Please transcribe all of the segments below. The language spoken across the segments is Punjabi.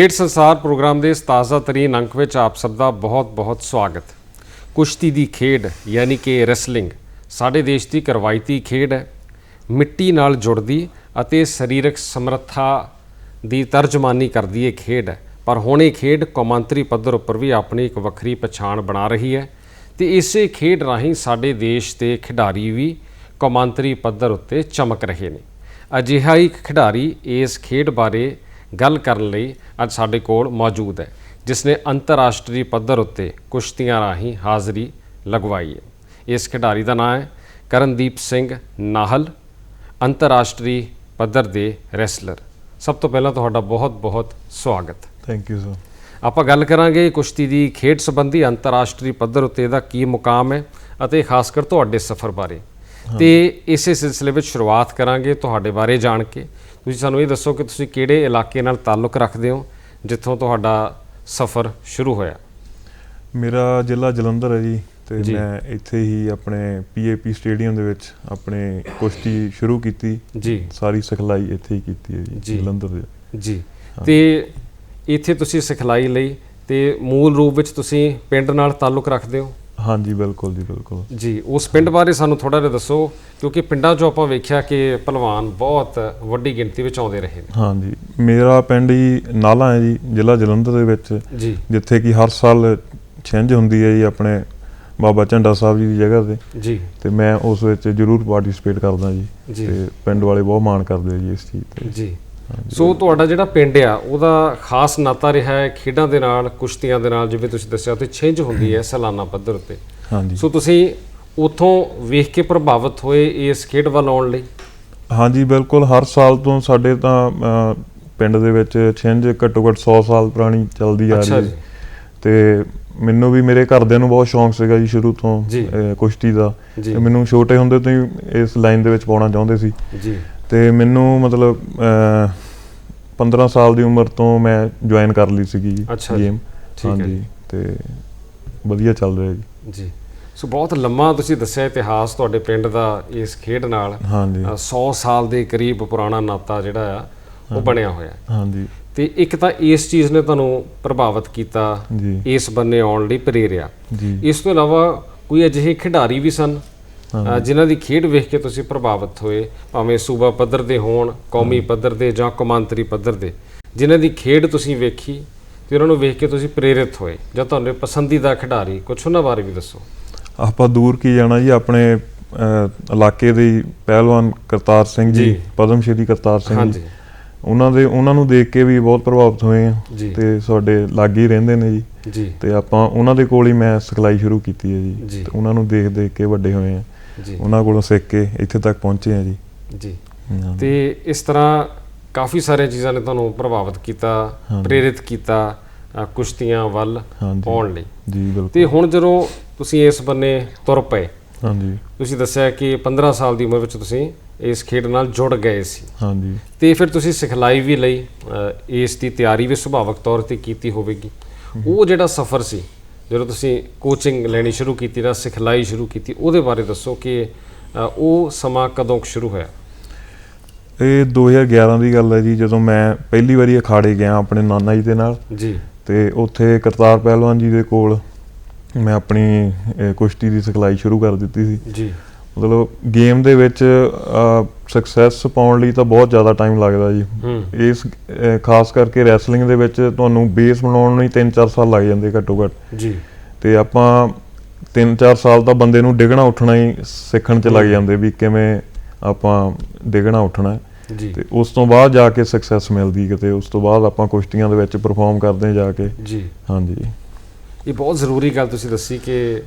ਖੇਡ ਸੰਸਾਰ ਪ੍ਰੋਗਰਾਮ ਦੇ ਇਸ ਤਾਜ਼ਾ ਤਰੀਨ ਅੰਕ ਵਿੱਚ ਆਪ ਸਭ ਦਾ ਬਹੁਤ-ਬਹੁਤ ਸਵਾਗਤ। ਕੁਸ਼ਤੀ ਦੀ ਖੇਡ, ਯਾਨੀ ਕਿ ਰੈਸਲਿੰਗ, ਸਾਡੇ ਦੇਸ਼ ਦੀ ਇੱਕ ਰਵਾਇਤੀ ਖੇਡ ਹੈ। ਮਿੱਟੀ ਨਾਲ ਜੁੜਦੀ ਅਤੇ ਸਰੀਰਕ ਸਮਰੱਥਾ ਦੀ ਤਰਜਮਾਨੀ ਕਰਦੀ ਇਹ ਖੇਡ ਹੈ। ਪਰ ਹੁਣ ਇਹ ਖੇਡ ਕੌਮਾਂਤਰੀ ਪੱਧਰ ਉੱਪਰ ਵੀ ਆਪਣੀ ਇੱਕ ਵੱਖਰੀ ਪਛਾਣ ਬਣਾ ਰਹੀ ਹੈ ਤੇ ਇਸੇ ਖੇਡ ਰਾਹੀਂ ਸਾਡੇ ਦੇਸ਼ ਦੇ ਖਿਡਾਰੀ ਵੀ ਕੌਮਾਂਤਰੀ ਪੱਧਰ ਉੱਤੇ ਚਮਕ ਰਹੇ ਨੇ। ਅਜਿਹਾ ਹੀ ਇੱਕ ਖਿਡਾਰੀ ਇਸ ਖੇਡ ਬਾਰੇ ਗੱਲ ਕਰਨ ਲਈ ਅੱਜ ਸਾਡੇ ਕੋਲ ਮੌਜੂਦ ਹੈ ਜਿਸ ਨੇ ਅੰਤਰਰਾਸ਼ਟਰੀ ਪੱਧਰ ਉੱਤੇ ਕੁਸ਼ਤੀਆਂ ਰਾਹੀਂ ਹਾਜ਼ਰੀ ਲਗਵਾਈ ਹੈ। ਇਸ ਖਿਡਾਰੀ ਦਾ ਨਾਮ ਹੈ ਕਰਨਦੀਪ ਸਿੰਘ ਨਾਹਲ ਅੰਤਰਰਾਸ਼ਟਰੀ ਪੱਧਰ ਦੇ ਰੈਸਲਰ। ਸਭ ਤੋਂ ਪਹਿਲਾਂ ਤੁਹਾਡਾ ਬਹੁਤ-ਬਹੁਤ ਸਵਾਗਤ। ਥੈਂਕ ਯੂ ਸਰ ਆਪਾਂ ਗੱਲ ਕਰਾਂਗੇ ਕੁਸ਼ਤੀ ਦੀ ਖੇਡ ਸੰਬੰਧੀ ਅੰਤਰਰਾਸ਼ਟਰੀ ਪੱਧਰ ਉੱਤੇ ਇਹਦਾ ਕੀ ਮੁਕਾਮ ਹੈ ਅਤੇ ਖਾਸ ਕਰ ਤੁਹਾਡੇ ਸਫ਼ਰ ਬਾਰੇ। ਤੇ ਇਸੇ ਸਿਲਸਿਲੇ ਵਿੱਚ ਸ਼ੁਰੂਆਤ ਕਰਾਂਗੇ ਤੁਹਾਡੇ ਬਾਰੇ ਜਾਣ ਕੇ। ਤੁਸੀਂ ਸਾਨੂੰ ਇਹ ਦੱਸੋ ਕਿ ਤੁਸੀਂ ਕਿਹੜੇ ਇਲਾਕੇ ਨਾਲ ਤਾਲੁਕ ਰੱਖਦੇ ਹੋ ਜਿੱਥੋਂ ਤੁਹਾਡਾ ਸਫ਼ਰ ਸ਼ੁਰੂ ਹੋਇਆ? ਮੇਰਾ ਜ਼ਿਲ੍ਹਾ ਜਲੰਧਰ ਹੈ ਜੀ ਤੇ। ਮੈਂ ਇੱਥੇ ਹੀ ਆਪਣੇ ਪੀਏਪੀ ਸਟੇਡੀਅਮ ਦੇ ਵਿੱਚ ਆਪਣੇ ਕੁਸ਼ਤੀ ਸ਼ੁਰੂ ਕੀਤੀ। ਜੀ। ਸਾਰੀ ਸਿਖਲਾਈ ਇੱਥੇ ਹੀ ਕੀਤੀ ਹੈ। ਜੀ ਜਲੰਧਰ ਦੇ। ਜੀ। ਤੇ ਇੱਥੇ ਤੁਸੀਂ ਸਿਖਲਾਈ ਲਈ ਤੇ ਮੂਲ ਰੂਪ ਵਿੱਚ ਤੁਸੀਂ ਪਿੰਡ ਨਾਲ ਤਾਲੁਕ ਰੱਖਦੇ ਹੋ? ਹਾਂਜੀ ਬਿਲਕੁਲ ਜੀ ਬਿਲਕੁਲ। ਜੀ ਉਸ ਪਿੰਡ ਬਾਰੇ ਸਾਨੂੰ ਥੋੜਾ ਜਿਹਾ ਦੱਸੋ ਕਿਉਂਕਿ ਪਿੰਡਾਂ 'ਚੋਂ ਆਪਾਂ ਵੇਖਿਆ ਕਿ ਪਹਿਲਵਾਨ ਬਹੁਤ ਵੱਡੀ ਗਿਣਤੀ ਵਿੱਚ ਆਉਂਦੇ ਰਹੇ ਨੇ। ਹਾਂਜੀ ਮੇਰਾ ਪਿੰਡ ਹੀ ਨਾਲਾ ਹੈ ਜੀ ਜ਼ਿਲ੍ਹਾ ਜਲੰਧਰ ਦੇ ਵਿੱਚ। ਜੀ। ਜਿੱਥੇ ਕਿ ਹਰ ਸਾਲ ਛਿੰਝ ਹੁੰਦੀ ਹੈ ਜੀ ਆਪਣੇ ਬਾਬਾ ਝੰਡਾ ਸਾਹਿਬ ਜੀ ਦੀ ਜਗ੍ਹਾ ਤੇ। ਜੀ। ਤੇ ਮੈਂ ਉਸ ਵਿੱਚ ਜ਼ਰੂਰ ਪਾਰਟਿਸਿਪੇਟ ਕਰਦਾ ਜੀ। ਤੇ ਪਿੰਡ ਵਾਲੇ ਬਹੁਤ ਮਾਣ ਕਰਦੇ ਜੀ ਇਸ ਚੀਜ਼ ਤੇ। ਜੀ। ਸੋ ਤੁਹਾਡਾ ਜਿਹੜਾ ਪਿੰਡ ਆ ਉਹਦਾ ਖਾਸ ਨਾਤਾ ਰਿਹਾ ਹੈ ਖੇਡਾਂ ਦੇ ਨਾਲ ਕੁਸ਼ਤੀਆਂ ਦੇ ਨਾਲ ਜਿਵੇਂ ਤੁਸੀਂ ਦੱਸਿਆ ਤੇ ਛਿੰਝ ਹੁੰਦੀ ਹੈ ਸਾਲਾਨਾ ਪੱਧਰ ਉੱਤੇ। ਹਾਂਜੀ। ਸੋ ਤੁਸੀਂ ਉਥੋਂ ਵੇਖ ਕੇ ਪ੍ਰਭਾਵਿਤ ਹੋਏ ਇਸ ਖੇਡ ਵੱਲ ਆਉਣ ਲਈ? ਹਾਂਜੀ ਬਿਲਕੁਲ। ਹਰ ਸਾਲ ਤੋਂ ਸਾਡੇ ਤਾਂ ਪਿੰਡ ਦੇ ਵਿੱਚ ਛਿੰਝ ਘੱਟੋ ਘੱਟ 100 ਸਾਲ ਪੁਰਾਣੀ ਚੱਲਦੀ ਆ ਰਹੀ ਹੈ। ਤੇ ਮੈਨੂੰ ਵੀ ਮੇਰੇ ਘਰਦਿਆਂ ਨੂੰ ਬਹੁਤ ਸ਼ੌਂਕ ਸੀਗਾ ਜੀ ਸ਼ੁਰੂ ਤੋਂ ਕੁਸ਼ਤੀ ਦਾ। ਮੈਨੂੰ ਛੋਟੇ ਹੁੰਦੇ ਤੋਂ ਹੀ ਇਸ ਲਾਈਨ ਦੇ ਵਿੱਚ ਪਾਉਣਾ ਚਾਹੁੰਦੇ ਸੀ। ਜੀ। ਤੇ ਮੈਨੂੰ ਮਤਲਬ ਅਹ, 15 ਸਾਲ ਦੀ ਉਮਰ ਤੋਂ ਮੈਂ ਜੁਆਇਨ ਕਰ ਲਈ ਸੀਗੀ। ਗੇਮ ਹਾਂਜੀ ਤੇ ਵਧੀਆ ਚੱਲ ਰਿਹਾ ਜੀ। ਜੀ। ਸੋ ਬਹੁਤ ਲੰਮਾ ਤੁਸੀਂ ਦੱਸਿਆ ਇਤਿਹਾਸ ਤੁਹਾਡੇ ਪਿੰਡ ਦਾ ਇਸ ਖੇਡ ਨਾਲ। ਹਾਂਜੀ। ਅ, 100 ਸਾਲ ਦੇ ਕਰੀਬ ਪੁਰਾਣਾ ਨਾਤਾ ਜਿਹੜਾ ਆ ਉਹ ਬਣਿਆ ਹੋਇਆ। ਹਾਂਜੀ। ਤੇ ਇੱਕ ਤਾਂ ਇਸ ਚੀਜ਼ ਨੇ ਤੁਹਾਨੂੰ ਪ੍ਰਭਾਵਿਤ ਕੀਤਾ ਇਸ ਬੰਨੇ ਆਉਣ ਲਈ ਪ੍ਰੇਰਿਆ। ਜੀ। ਇਸ ਤੋਂ ਇਲਾਵਾ ਕੋਈ ਅਜਿਹੇ ਖਿਡਾਰੀ ਵੀ ਸਨ? ਜਿਨ੍ਹਾਂ ਦੀ ਖੇਡ ਵੇਖ ਕੇ ਤੁਸੀਂ ਪ੍ਰਭਾਵਿਤ ਹੋਏ ਭਾਵੇਂ ਸੂਬਾ ਪੱਧਰ ਦੇ ਹੋਣ ਕੌਮੀ ਪੱਧਰ ਦੇ ਜਾਂ ਕੌਮਾਂਤਰੀ ਪੱਧਰ ਦੇ ਜਿਨ੍ਹਾਂ ਦੀ ਖੇਡ ਤੁਸੀਂ ਵੇਖੀ ਤੇ ਉਹਨਾਂ ਨੂੰ ਵੇਖ ਕੇ ਤੁਸੀਂ ਪ੍ਰੇਰਿਤ ਹੋਏ ਜਾਂ ਤੁਹਾਡੇ ਪਸੰਦੀਦਾ ਖਿਡਾਰੀ ਕੁਝ ਉਹਨਾਂ ਬਾਰੇ ਵੀ ਦੱਸੋ। ਆਪਾਂ ਦੂਰ ਕੀ ਜਾਣਾ ਜੀ ਆਪਣੇ ਇਲਾਕੇ ਦੇ ਪਹਿਲਵਾਨ ਕਰਤਾਰ ਸਿੰਘ ਜੀ। ਪਦਮ ਸ਼੍ਰੀ ਕਰਤਾਰ ਸਿੰਘ ਜੀ। ਉਹਨਾਂ ਦੇ ਉਹਨਾਂ ਨੂੰ ਦੇਖ ਕੇ ਵੀ ਬਹੁਤ ਪ੍ਰਭਾਵਿਤ ਹੋਏ ਆ। ਤੇ ਸਾਡੇ ਲਾਗੇ ਹੀ ਰਹਿੰਦੇ ਨੇ ਜੀ। ਤੇ ਆਪਾਂ ਉਹਨਾਂ ਦੇ ਕੋਲ ਹੀ ਮੈਂ ਸਿਖਲਾਈ ਸ਼ੁਰੂ ਕੀਤੀ ਹੈ ਜੀ। ਤੇ ਉਹਨਾਂ ਨੂੰ ਦੇਖ ਦੇਖ ਕੇ ਵੱਡੇ ਹੋਏ ਆ ਉਹਨਾਂ ਕੋਲੋਂ ਸਿੱਖ ਕੇ ਇੱਥੇ ਤੱਕ ਪਹੁੰਚੇ ਆ ਜੀ। ਜੀ। ਤੇ ਇਸ ਤਰ੍ਹਾਂ ਕਾਫੀ ਸਾਰੀਆਂ ਚੀਜ਼ਾਂ ਨੇ ਤੁਹਾਨੂੰ ਪ੍ਰਭਾਵਿਤ ਕੀਤਾ। ਪ੍ਰੇਰਿਤ ਕੀਤਾ ਕੁਸ਼ਤੀਆਂ ਵੱਲ ਪਾਉਣ ਲਈ। ਜੀ ਬਿਲਕੁਲ। ਤੇ ਹੁਣ ਜਦੋਂ ਤੁਸੀਂ ਇਸ ਬੰਨੇ ਤੁਰ ਪਏ ਹਾਂਜੀ। ਤੁਸੀਂ ਦੱਸਿਆ ਕਿ 15 ਸਾਲ ਦੀ ਉਮਰ ਵਿੱਚ ਤੁਸੀਂ ਇਸ ਖੇਡ ਨਾਲ ਜੁੜ ਗਏ ਸੀ। ਹਾਂਜੀ। ਤੇ ਫਿਰ ਤੁਸੀਂ ਸਿਖਲਾਈ ਵੀ ਲਈ ਇਸ ਦੀ ਤਿਆਰੀ ਵੀ ਸੁਭਾਵਕ ਤੌਰ ਤੇ ਕੀਤੀ ਹੋਵੇਗੀ। ਉਹ ਜਿਹੜਾ ਸਫ਼ਰ ਸੀ ਜਦੋਂ ਤੁਸੀਂ ਕੋਚਿੰਗ ਲੈਣੀ ਸ਼ੁਰੂ ਕੀਤੀ ਜਾਂ ਸਿਖਲਾਈ ਸ਼ੁਰੂ ਕੀਤੀ ਉਹਦੇ ਬਾਰੇ ਦੱਸੋ ਕਿ ਉਹ ਸਮਾਂ ਕਦੋਂ ਸ਼ੁਰੂ ਹੋਇਆ? ਇਹ 2011 ਦੀ ਗੱਲ ਹੈ ਜੀ ਜਦੋਂ ਮੈਂ ਪਹਿਲੀ ਵਾਰੀ ਅਖਾੜੇ ਗਿਆ ਆਪਣੇ ਨਾਨਾ ਜੀ ਦੇ ਨਾਲ। ਜੀ। ਤੇ ਉੱਥੇ ਕਰਤਾਰ ਪਹਿਲਵਾਨ ਜੀ ਦੇ ਕੋਲ ਮੈਂ ਆਪਣੀ ਕੁਸ਼ਤੀ ਦੀ ਸਿਖਲਾਈ ਸ਼ੁਰੂ ਕਰ ਦਿੱਤੀ ਸੀ। ਜੀ। ਮਤਲਬ ਗੇਮ ਦੇ ਵਿੱਚ ਸਕਸੈਸ ਪਾਉਣ ਲਈ ਤਾਂ ਬਹੁਤ ਜ਼ਿਆਦਾ ਟਾਈਮ ਲੱਗਦਾ ਜੀ। ਇਸ ਖਾਸ ਕਰਕੇ ਰੈਸਲਿੰਗ ਦੇ ਵਿੱਚ ਤੁਹਾਨੂੰ ਬੇਸ ਬਣਾਉਣ ਨੂੰ ਹੀ 3-4 ਸਾਲ ਲੱਗ ਜਾਂਦੇ ਘੱਟੋ ਘੱਟ ਜੀ। ਤੇ ਆਪਾਂ 3-4 ਸਾਲ ਤਾਂ ਬੰਦੇ ਨੂੰ ਡਿੱਗਣਾ ਉੱਠਣਾ ਹੀ ਸਿੱਖਣ 'ਚ ਲੱਗ ਜਾਂਦੇ ਵੀ ਕਿਵੇਂ ਆਪਾਂ ਡਿੱਗਣਾ ਉੱਠਣਾ। ਜੀ। ਤੇ ਉਸ ਤੋਂ ਬਾਅਦ ਜਾ ਕੇ ਸਕਸੈਸ ਮਿਲਦੀ ਕਿਤੇ ਉਸ ਤੋਂ ਬਾਅਦ ਆਪਾਂ ਕੁਸ਼ਤੀਆਂ ਦੇ ਵਿੱਚ ਪਰਫਾਰਮ ਕਰਦੇ ਜਾ ਕੇ। ਜੀ। ਹਾਂਜੀ। ਇਹ ਬਹੁਤ ਜ਼ਰੂਰੀ ਗੱਲ ਤੁਸੀਂ ਦੱਸੀ ਕਿ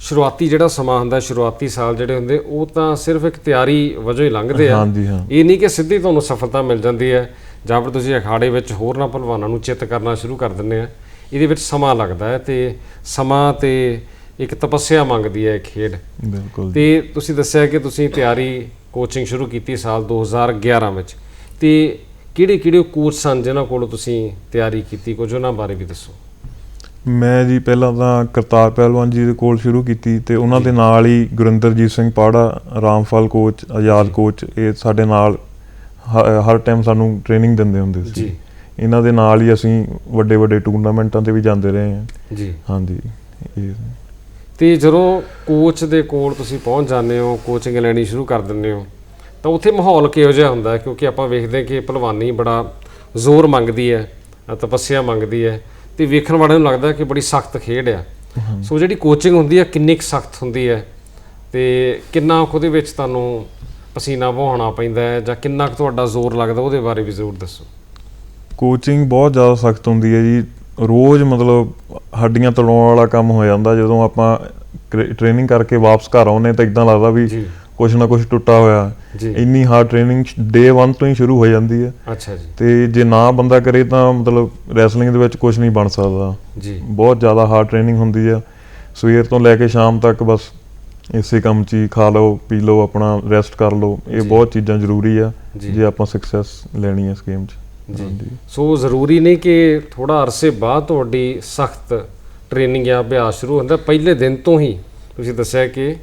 ਸ਼ੁਰੂਆਤੀ ਜਿਹੜਾ ਸਮਾਂ ਹੁੰਦਾ ਸ਼ੁਰੂਆਤੀ ਸਾਲ ਜਿਹੜੇ ਹੁੰਦੇ ਉਹ ਤਾਂ ਸਿਰਫ ਇੱਕ ਤਿਆਰੀ ਵਜੋਂ ਹੀ ਲੰਘਦੇ ਆ। ਹਾਂਜੀ ਹਾਂ। ਇਹ ਨਹੀਂ ਕਿ ਸਿੱਧੀ ਤੁਹਾਨੂੰ ਸਫਲਤਾ ਮਿਲ ਜਾਂਦੀ ਹੈ ਜਾਂ ਫਿਰ ਤੁਸੀਂ ਅਖਾੜੇ ਵਿੱਚ ਹੋਰਨਾਂ ਪਹਿਲਵਾਨਾਂ ਨੂੰ ਚਿੱਤ ਕਰਨਾ ਸ਼ੁਰੂ ਕਰ ਦਿੰਦੇ ਆ। ਇਹਦੇ ਵਿੱਚ ਸਮਾਂ ਲੱਗਦਾ ਹੈ ਤੇ ਸਮਾਂ ਤੇ ਇੱਕ ਤਪੱਸਿਆ ਮੰਗਦੀ ਹੈ ਇਹ ਖੇਡ। ਬਿਲਕੁਲ ਤੇ ਤੁਸੀਂ ਦੱਸਿਆ ਕਿ ਤੁਸੀਂ ਤਿਆਰੀ ਕੋਚਿੰਗ ਸ਼ੁਰੂ ਕੀਤੀ ਸਾਲ 2011 ਵਿੱਚ। ਤੇ ਕਿਹੜੇ ਕਿਹੜੇ ਕੋਚ ਸਨ ਜਿਨ੍ਹਾਂ ਕੋਲੋਂ ਤੁਸੀਂ ਤਿਆਰੀ ਕੀਤੀ? ਕੁਝ ਉਹਨਾਂ ਬਾਰੇ ਵੀ ਦੱਸੋ। ਮੈਂ ਜੀ ਪਹਿਲਾਂ ਤਾਂ ਕਰਤਾਰ ਪਹਿਲਵਾਨ ਜੀ ਦੇ ਕੋਲ ਸ਼ੁਰੂ ਕੀਤੀ ਤੇ ਉਹਨਾਂ ਦੇ ਨਾਲ ਹੀ ਗੁਰਿੰਦਰਜੀਤ ਸਿੰਘ ਪਾੜਾ ਰਾਮਫਲ ਕੋਚ ਆਜ਼ਾਦ ਕੋਚ ਇਹ ਸਾਡੇ ਨਾਲ ਹਰ ਟਾਈਮ ਸਾਨੂੰ ਟ੍ਰੇਨਿੰਗ ਦਿੰਦੇ ਹੁੰਦੇ ਸੀ। ਜੀ। ਇਹਨਾਂ ਦੇ ਨਾਲ ਹੀ ਅਸੀਂ ਵੱਡੇ ਵੱਡੇ ਟੂਰਨਾਮੈਂਟਾਂ ਤੇ ਵੀ ਜਾਂਦੇ ਰਹੇ ਹਾਂ। ਜੀ। ਹਾਂਜੀ ਇਹ। ਤੇ ਜਦੋਂ ਕੋਚ ਦੇ ਕੋਲ ਤੁਸੀਂ ਪਹੁੰਚ ਜਾਂਦੇ ਹੋ ਕੋਚਿੰਗ ਲੈਣੀ ਸ਼ੁਰੂ ਕਰ ਦਿੰਦੇ ਹੋ ਤਾਂ ਉੱਥੇ ਮਾਹੌਲ ਕਿਹੋ ਜਿਹਾ ਹੁੰਦਾ? ਕਿਉਂਕਿ ਆਪਾਂ ਵੇਖਦੇ ਹਾਂ ਕਿ ਭਲਵਾਨੀ ਬੜਾ ਜ਼ੋਰ ਮੰਗਦੀ ਹੈ ਤਪੱਸਿਆ ਮੰਗਦੀ ਹੈ। ਤੇ ਵੇਖਣ ਵਾਲਿਆਂ ਨੂੰ ਲੱਗਦਾ ਕਿ ਬੜੀ ਸਖਤ ਖੇਡ ਆ। ਸੋ ਜਿਹੜੀ ਕੋਚਿੰਗ ਹੁੰਦੀ ਹੈ ਕਿੰਨੀ ਕੁ ਸਖਤ ਹੁੰਦੀ ਹੈ ਤੇ ਕਿੰਨਾ ਕੁ ਉਹਦੇ ਵਿੱਚ ਤੁਹਾਨੂੰ ਪਸੀਨਾ ਵਹਾਉਣਾ ਪੈਂਦਾ ਹੈ ਜਾਂ ਕਿੰਨਾ ਕੁ ਤੁਹਾਡਾ ਜ਼ੋਰ ਲੱਗਦਾ ਉਹਦੇ ਬਾਰੇ ਵੀ ਜ਼ਰੂਰ ਦੱਸੋ। ਕੋਚਿੰਗ ਬਹੁਤ ਜ਼ਿਆਦਾ ਸਖਤ ਹੁੰਦੀ ਹੈ ਜੀ। ਰੋਜ਼ ਮਤਲਬ ਹੱਡੀਆਂ ਤੜਾਉਣ ਵਾਲਾ ਕੰਮ ਹੋ ਜਾਂਦਾ। ਜਦੋਂ ਆਪਾਂ ਟ੍ਰੇਨਿੰਗ ਕਰਕੇ ਵਾਪਸ ਘਰ ਆਉਂਦੇ ਤਾਂ ਇਦਾਂ ਲੱਗਦਾ ਵੀ ਕੁਛ ਨਾ ਕੁਛ ਟੁੱਟਾ ਹੋਇਆ। ਇੰਨੀ ਹਾਰਡ ਟ੍ਰੇਨਿੰਗ ਡੇ 1 ਤੋਂ ਹੀ ਸ਼ੁਰੂ ਹੋ ਜਾਂਦੀ ਹੈ। ਅੱਛਾ ਜੀ। ਤੇ ਜੇ ਨਾ ਬੰਦਾ ਕਰੇ ਤਾਂ ਮਤਲਬ ਰੈਸਲਿੰਗ ਦੇ ਵਿੱਚ ਕੁਝ ਨਹੀਂ ਬਣ ਸਕਦਾ। ਜੀ। ਬਹੁਤ ਜ਼ਿਆਦਾ ਹਾਰਡ ਟ੍ਰੇਨਿੰਗ ਹੁੰਦੀ ਆ ਸਵੇਰ ਤੋਂ ਲੈ ਕੇ ਸ਼ਾਮ ਤੱਕ ਬਸ ਇਸੇ ਕੰਮ 'ਚ ਹੀ ਖਾ ਲਓ ਪੀ ਲਓ ਆਪਣਾ ਰੈਸਟ ਕਰ ਲਓ। ਇਹ। ਬਹੁਤ ਚੀਜ਼ਾਂ ਜ਼ਰੂਰੀ ਆ ਜੀ। ਆਪਾਂ ਸਕਸੈਸ ਲੈਣੀ ਹੈ ਇਸ ਗੇਮ 'ਚ। ਜੀ। ਸੋ ਜ਼ਰੂਰੀ ਨਹੀਂ ਕਿ ਥੋੜਾ ਅਰਸੇ ਬਾਅਦ ਤੁਹਾਡੀ ਸਖਤ ਟ੍ਰੇਨਿੰਗ ਜਾਂ ਅਭਿਆਸ ਸ਼ੁਰੂ ਹੁੰਦਾ। ਪਹਿਲੇ ਦਿਨ ਤੋਂ ਹੀ ਤੁਸੀਂ ਦੱਸਿਆ ਕਿ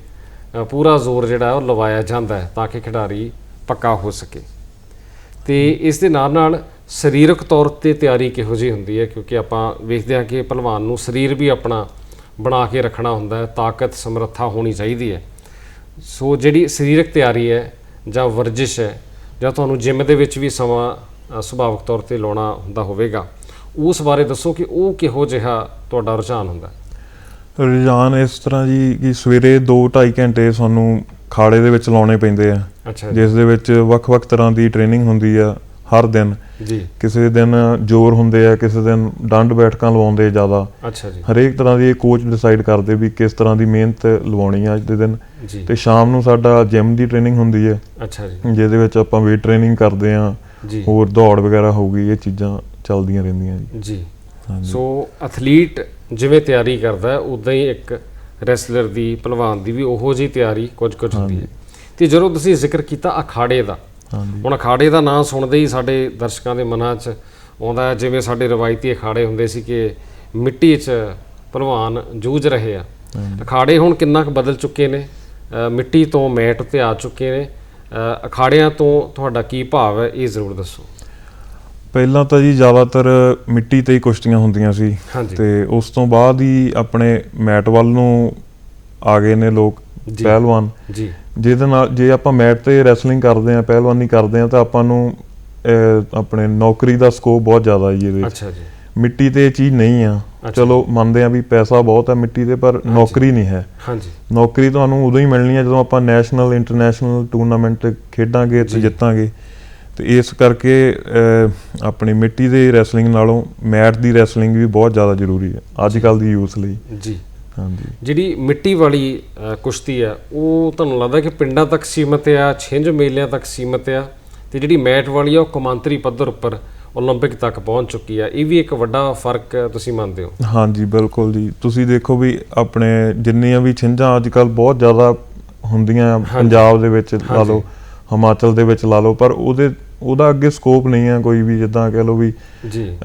ਪੂਰਾ ਜ਼ੋਰ ਜਿਹੜਾ ਉਹ ਲਵਾਇਆ ਜਾਂਦਾ ਹੈ ਤਾਂ ਕਿ ਖਿਡਾਰੀ ਪੱਕਾ ਹੋ ਸਕੇ। ਤੇ ਇਸ ਦੇ ਨਾਲ ਨਾਲ ਸਰੀਰਕ ਤੌਰ ਤੇ ਤਿਆਰੀ ਕਿਹੋ ਜਿਹੀ ਹੁੰਦੀ ਹੈ? ਕਿਉਂਕਿ ਆਪਾਂ ਵੇਖਦੇ ਹਾਂ ਕਿ ਪਹਿਲਵਾਨ ਨੂੰ ਸਰੀਰ ਵੀ ਆਪਣਾ ਬਣਾ ਕੇ ਰੱਖਣਾ ਹੁੰਦਾ ਹੈ, ਤਾਕਤ, ਸਮਰੱਥਾ ਹੋਣੀ ਚਾਹੀਦੀ ਹੈ। ਸੋ ਜਿਹੜੀ ਸਰੀਰਕ ਤਿਆਰੀ ਹੈ ਜਾਂ ਵਰਜਿਸ਼ ਹੈ ਜਾਂ ਤੁਹਾਨੂੰ ਜਿਮ ਦੇ ਵਿੱਚ ਵੀ ਸਮਾਂ ਸੁਭਾਵਿਕ ਤੌਰ ਤੇ ਲਾਉਣਾ ਹੁੰਦਾ ਹੋਵੇਗਾ, ਉਸ ਬਾਰੇ ਦੱਸੋ ਕਿ ਉਹ ਕਿਹੋ ਜਿਹਾ ਤੁਹਾਡਾ ਰੁਝਾਨ ਹੁੰਦਾ ਹੈ? ਰੁਝਾਨ ਇਸ ਤਰ੍ਹਾਂ ਜੀ ਕਿ ਸਵੇਰੇ 2-2.5 ਘੰਟੇ ਸਾਨੂੰ ਖਾੜੇ ਦੇ ਵਿੱਚ ਲਾਉਣੇ ਪੈਂਦੇ ਆ। ਅੱਛਾ ਜਿਸ ਦੇ ਵਿੱਚ ਵੱਖ-ਵੱਖ ਤਰ੍ਹਾਂ ਦੀ ਟ੍ਰੇਨਿੰਗ ਹੁੰਦੀ ਆ ਹਰ ਦਿਨ। ਜੀ। ਕਿਸੇ ਦਿਨ ਜ਼ੋਰ ਹੁੰਦੇ ਆ ਕਿਸੇ ਦਿਨ ਡੰਡ ਬੈਠਕਾਂ ਲਵਾਉਂਦੇ ਜ਼ਿਆਦਾ। ਅੱਛਾ ਜੀ। ਹਰੇਕ ਤਰ੍ਹਾਂ ਦੀ ਕੋਚ ਡਿਸਾਈਡ ਕਰਦੇ ਵੀ ਕਿਸ ਤਰ੍ਹਾਂ ਦੀ ਮਿਹਨਤ ਲਵਾਉਣੀ ਆ ਅੱਜ ਦੇ ਦਿਨ। ਤੇ ਸ਼ਾਮ ਨੂੰ ਸਾਡਾ ਜਿਮ ਦੀ ਟ੍ਰੇਨਿੰਗ ਹੁੰਦੀ ਹੈ ਅੱਛਾ ਜੀ। ਜਿਹਦੇ ਵਿੱਚ ਆਪਾਂ ਵੇਟ ਟ੍ਰੇਨਿੰਗ ਕਰਦੇ ਆ। ਜੀ। ਹੋਰ ਦੌੜ ਵਗੈਰਾ ਹੋਊਗੀ ਇਹ ਚੀਜ਼ਾਂ ਚੱਲਦੀਆਂ ਰਹਿੰਦੀਆਂ ਜੀ। ਜੀ। ਸੋ ਐਥਲੀਟ ਜਿਵੇਂ ਤਿਆਰੀ ਕਰਦਾ ਹੈ ਉਦਾਂ ਹੀ ਇੱਕ ਰੈਸਲਰ ਦੀ ਪਹਿਲਵਾਨ ਦੀ ਵੀ ਉਹੋ ਜਿਹੀ ਤਿਆਰੀ ਕੁਝ ਕੁਝ ਹੁੰਦੀ ਹੈ। ਤੇ ਜਦੋਂ ਤੁਸੀਂ ਜ਼ਿਕਰ ਕੀਤਾ ਅਖਾੜੇ ਦਾ ਹੁਣ ਅਖਾੜੇ ਦਾ ਨਾਮ ਸੁਣਦੇ ਹੀ ਸਾਡੇ ਦਰਸ਼ਕਾਂ ਦੇ ਮਨਾਂ 'ਚ ਆਉਂਦਾ ਜਿਵੇਂ ਸਾਡੇ ਰਵਾਇਤੀ ਅਖਾੜੇ ਹੁੰਦੇ ਸੀ ਕਿ ਮਿੱਟੀ 'ਚ ਪਹਿਲਵਾਨ ਜੂਝ ਰਹੇ ਆ। ਅਖਾੜੇ ਹੁਣ ਕਿੰਨਾ ਕੁ ਬਦਲ ਚੁੱਕੇ ਨੇ? ਮਿੱਟੀ ਤੋਂ ਮੈਟ ਉੱਤੇ ਆ ਚੁੱਕੇ ਨੇ। ਅਖਾੜਿਆਂ ਤੋਂ ਤੁਹਾਡਾ ਕੀ ਭਾਵ ਹੈ ਇਹ ਜ਼ਰੂਰ ਦੱਸੋ। ਪਹਿਲਾਂ ਤਾਂ ਜੀ ਜ਼ਿਆਦਾਤਰ ਮਿੱਟੀ ਤੇ ਹੀ ਕੁਸ਼ਤੀਆਂ ਹੁੰਦੀਆਂ ਸੀ ਤੇ ਉਸ ਤੋਂ ਬਾਅਦ ਹੀ ਆਪਣੇ ਮੈਟ ਵੱਲ ਨੂੰ ਆ ਗਏ ਨੇ ਲੋਕ। ਪਹਿਲਵਾਨ। ਜੀ। ਜਿਹਦੇ ਨਾਲ ਜੇ ਆਪਾਂ ਮੈਟ ਤੇ ਰੈਸਲਿੰਗ ਕਰਦੇ ਆ ਪਹਿਲਵਾਨੀ ਕਰਦੇ ਆ ਤਾਂ ਆਪਾਂ ਨੂੰ ਆਪਣੇ ਨੌਕਰੀ ਦਾ ਸਕੋਪ ਬਹੁਤ ਜ਼ਿਆਦਾ ਜੀ ਇਹਦੇ ਵਿੱਚ। ਅੱਛਾ ਜੀ। ਮਿੱਟੀ ਤੇ ਇਹ ਚੀਜ਼ ਨਹੀਂ ਆ। ਚਲੋ ਮੰਨਦੇ ਆ ਵੀ ਪੈਸਾ ਬਹੁਤ ਆ ਮਿੱਟੀ ਤੇ ਪਰ ਨੌਕਰੀ ਨਹੀਂ ਹੈ। ਹਾਂਜੀ। ਨੌਕਰੀ ਤੁਹਾਨੂੰ ਉਦੋਂ ਹੀ ਮਿਲਣੀ ਹੈ ਜਦੋਂ ਆਪਾਂ ਨੈਸ਼ਨਲ ਇੰਟਰਨੈਸ਼ਨਲ ਟੂਰਨਾਮੈਂਟ ਖੇਡਾਂਗੇ ਤੇ। ਜਿੱਤਾਂਗੇ। ਤੇ ਇਸ ਕਰਕੇ ਅਹ, ਆਪਣੀ ਮਿੱਟੀ ਦੇ ਰੈਸਲਿੰਗ ਨਾਲੋਂ ਮੈਟ ਦੀ ਰੈਸਲਿੰਗ ਵੀ ਬਹੁਤ ਜ਼ਿਆਦਾ ਜ਼ਰੂਰੀ ਹੈ ਅੱਜ ਕੱਲ ਦੀ ਯੂਥ ਲਈ ਜੀ ਹਾਂਜੀ ਜਿਹੜੀ ਮਿੱਟੀ ਵਾਲੀ ਅ, ਕੁਸ਼ਤੀ ਆ ਉਹ ਤੁਹਾਨੂੰ ਲੱਗਦਾ ਕਿ ਪਿੰਡਾਂ ਤੱਕ ਸੀਮਤ ਆ ਛਿੰਝ ਮੇਲਿਆਂ ਤੱਕ ਸੀਮਤ ਆ ਤੇ ਜਿਹੜੀ ਮੈਟ ਵਾਲੀ ਆ ਉਹ ਕੌਮਾਂਤਰੀ ਪੱਧਰ ਉੱਪਰ 올림픽 ਤੱਕ ਪਹੁੰਚ ਚੁੱਕੀ ਆ ਇਹ ਵੀ ਇੱਕ ਵੱਡਾ ਫਰਕ ਤੁਸੀਂ ਮੰਨਦੇ ਹੋ ਹਾਂਜੀ ਬਿਲਕੁਲ ਜੀ ਤੁਸੀਂ ਦੇਖੋ ਵੀ ਆਪਣੇ ਜਿੰਨੀਆਂ ਵੀ ਛਿੰਝਾਂ ਅੱਜ ਕੱਲ ਬਹੁਤ ਜ਼ਿਆਦਾ ਹੁੰਦੀਆਂ ਆ, ਪੰਜਾਬ ਦੇ ਵਿੱਚ ਲਾ ਹਾਂਜੀ। ਲਓ ਹਿਮਾਚਲ ਦੇ ਵਿੱਚ ਲਾ ਲਓ ਪਰ ਉਹਦੇ ਉਹਦਾ ਅੱਗੇ ਸਕੋਪ ਨਹੀਂ ਆ ਕੋਈ ਵੀ ਜਿੱਦਾਂ ਕਹਿ ਲਓ ਵੀ ਜੀ।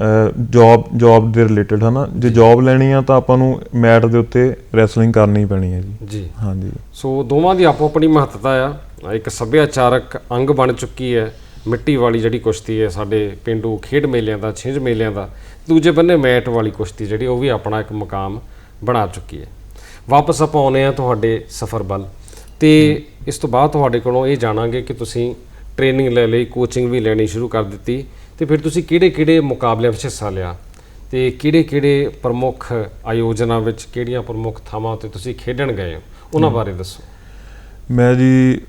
ਜੌਬ ਜੌਬ ਦੇ ਰਿਲੇਟਡ ਹਨਾ? ਜੇ ਜੌਬ ਲੈਣੀ ਆ ਤਾਂ ਆਪਾਂ ਨੂੰ ਮੈਟ ਦੇ ਉੱਤੇ ਰੈਸਲਿੰਗ ਕਰਨੀ ਪੈਣੀ ਹੈ ਜੀ। ਜੀ। ਹਾਂਜੀ। ਸੋ ਦੋਵਾਂ ਦੀ ਆਪੋ ਆਪਣੀ ਮਹੱਤਤਾ ਆ। ਇੱਕ ਸੱਭਿਆਚਾਰਕ ਅੰਗ ਬਣ ਚੁੱਕੀ ਹੈ। ਮਿੱਟੀ ਵਾਲੀ ਜਿਹੜੀ ਕੁਸ਼ਤੀ ਹੈ ਸਾਡੇ ਪਿੰਡੂ ਖੇਡ ਮੇਲਿਆਂ ਦਾ ਛਿੰਝ ਮੇਲਿਆਂ ਦਾ ਦੂਜੇ ਬੰਨੇ ਮੈਟ ਵਾਲੀ ਕੁਸ਼ਤੀ ਜਿਹੜੀ ਉਹ ਵੀ ਆਪਣਾ ਇੱਕ ਮੁਕਾਮ ਬਣਾ ਚੁੱਕੀ ਹੈ। ਵਾਪਸ ਆਪਾਂ ਆਉਂਦੇ ਆ ਤੁਹਾਡੇ ਸਫ਼ਰ ਵੱਲ। ਤੇ ਇਸ ਤੋਂ ਬਾਅਦ ਤੁਹਾਡੇ ਕੋਲੋਂ ਇਹ ਜਾਣਾਂਗੇ ਕਿ ਤੁਸੀਂ ਟ੍ਰੇਨਿੰਗ ਲੈ ਲਈ ਕੋਚਿੰਗ ਵੀ ਲੈਣੀ ਸ਼ੁਰੂ ਕਰ ਦਿੱਤੀ। ਤੇ ਫਿਰ ਤੁਸੀਂ ਕਿਹੜੇ-ਕਿਹੜੇ ਮੁਕਾਬਲਿਆਂ ਵਿੱਚ ਹਿੱਸਾ ਲਿਆ? ਤੇ ਕਿਹੜੇ-ਕਿਹੜੇ ਪ੍ਰਮੁੱਖ ਆਯੋਜਨਾਂ ਵਿੱਚ ਕਿਹੜੀਆਂ ਪ੍ਰਮੁੱਖ ਥਾਵਾਂ ਤੇ ਤੁਸੀਂ ਖੇਡਣ ਗਏ ਹੋ? ਉਹਨਾਂ ਬਾਰੇ ਦੱਸੋ। ਮੈਂ ਜੀ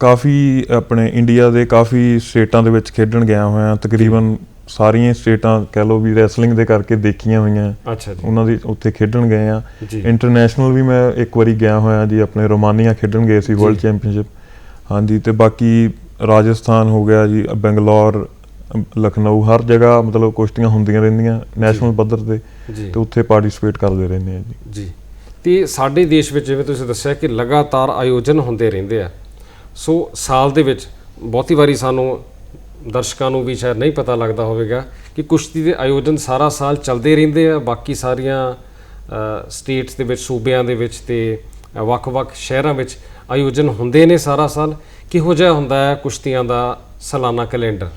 ਕਾਫੀ ਆਪਣੇ ਇੰਡੀਆ ਦੇ ਕਾਫੀ ਸਟੇਟਾਂ ਦੇ ਵਿੱਚ ਖੇਡਣ ਗਿਆ ਹੋਇਆ। ਤਕਰੀਬਨ ਸਾਰੀਆਂ ਸਟੇਟਾਂ ਕਹਿ ਲਓ ਵੀ ਰੈਸਲਿੰਗ ਦੇ ਕਰਕੇ ਦੇਖੀਆਂ ਹੋਈਆਂ। ਅੱਛਾ ਜੀ। ਉਹਨਾਂ ਦੀ ਉੱਥੇ ਖੇਡਣ ਗਏ ਆ ਇੰਟਰਨੈਸ਼ਨਲ ਵੀ ਮੈਂ ਇੱਕ ਵਾਰੀ ਗਿਆ ਹੋਇਆ ਜੀ ਆਪਣੇ ਰੋਮਾਨੀਆ ਖੇਡਣ ਗਏ ਸੀ ਵਰਲਡ। ਚੈਂਪੀਅਨਸ਼ਿਪ ਹਾਂਜੀ ਤੇ ਬਾਕੀ ਰਾਜਸਥਾਨ ਹੋ ਗਿਆ ਜੀ ਬੰਗਲੌਰ ਲਖਨਊ ਹਰ ਜਗ੍ਹਾ ਮਤਲਬ ਕੁਸ਼ਤੀਆਂ ਹੁੰਦੀਆਂ ਰਹਿੰਦੀਆਂ ਨੈਸ਼ਨਲ ਪੱਧਰ ਤੇ ਤੇ ਉੱਥੇ ਪਾਰਟਿਸਿਪੇਟ ਕਰਦੇ ਰਹਿੰਦੇ ਆ ਜੀ। ਜੀ। ਤੇ ਸਾਡੇ ਦੇਸ਼ ਵਿੱਚ ਜਿਵੇਂ ਤੁਸੀਂ ਦੱਸਿਆ ਕਿ ਲਗਾਤਾਰ ਆਯੋਜਨ ਹੁੰਦੇ ਰਹਿੰਦੇ ਆ। ਸੋ ਸਾਲ ਦੇ ਵਿੱਚ ਬਹੁਤੀ ਵਾਰੀ ਸਾਨੂੰ ਦਰਸ਼ਕਾਂ ਨੂੰ ਵੀ ਸ਼ਾਇਦ ਨਹੀਂ ਪਤਾ ਲੱਗਦਾ ਹੋਵੇਗਾ ਕਿ ਕੁਸ਼ਤੀ ਦੇ ਆਯੋਜਨ ਸਾਰਾ ਸਾਲ ਚੱਲਦੇ ਰਹਿੰਦੇ ਆ। ਬਾਕੀ ਸਾਰੀਆਂ ਸਟੇਟਸ ਦੇ ਵਿੱਚ ਸੂਬਿਆਂ ਦੇ ਵਿੱਚ ਤੇ ਵੱਖ-ਵੱਖ ਸ਼ਹਿਰਾਂ ਵਿੱਚ ਆਯੋਜਨ ਹੁੰਦੇ ਨੇ ਸਾਰਾ ਸਾਲ। ਕਿਹੋ ਜਿਹਾ ਹੁੰਦਾ ਹੈ ਕੁਸ਼ਤੀਆਂ ਦਾ ਸਾਲਾਨਾ ਕੈਲੰਡਰ?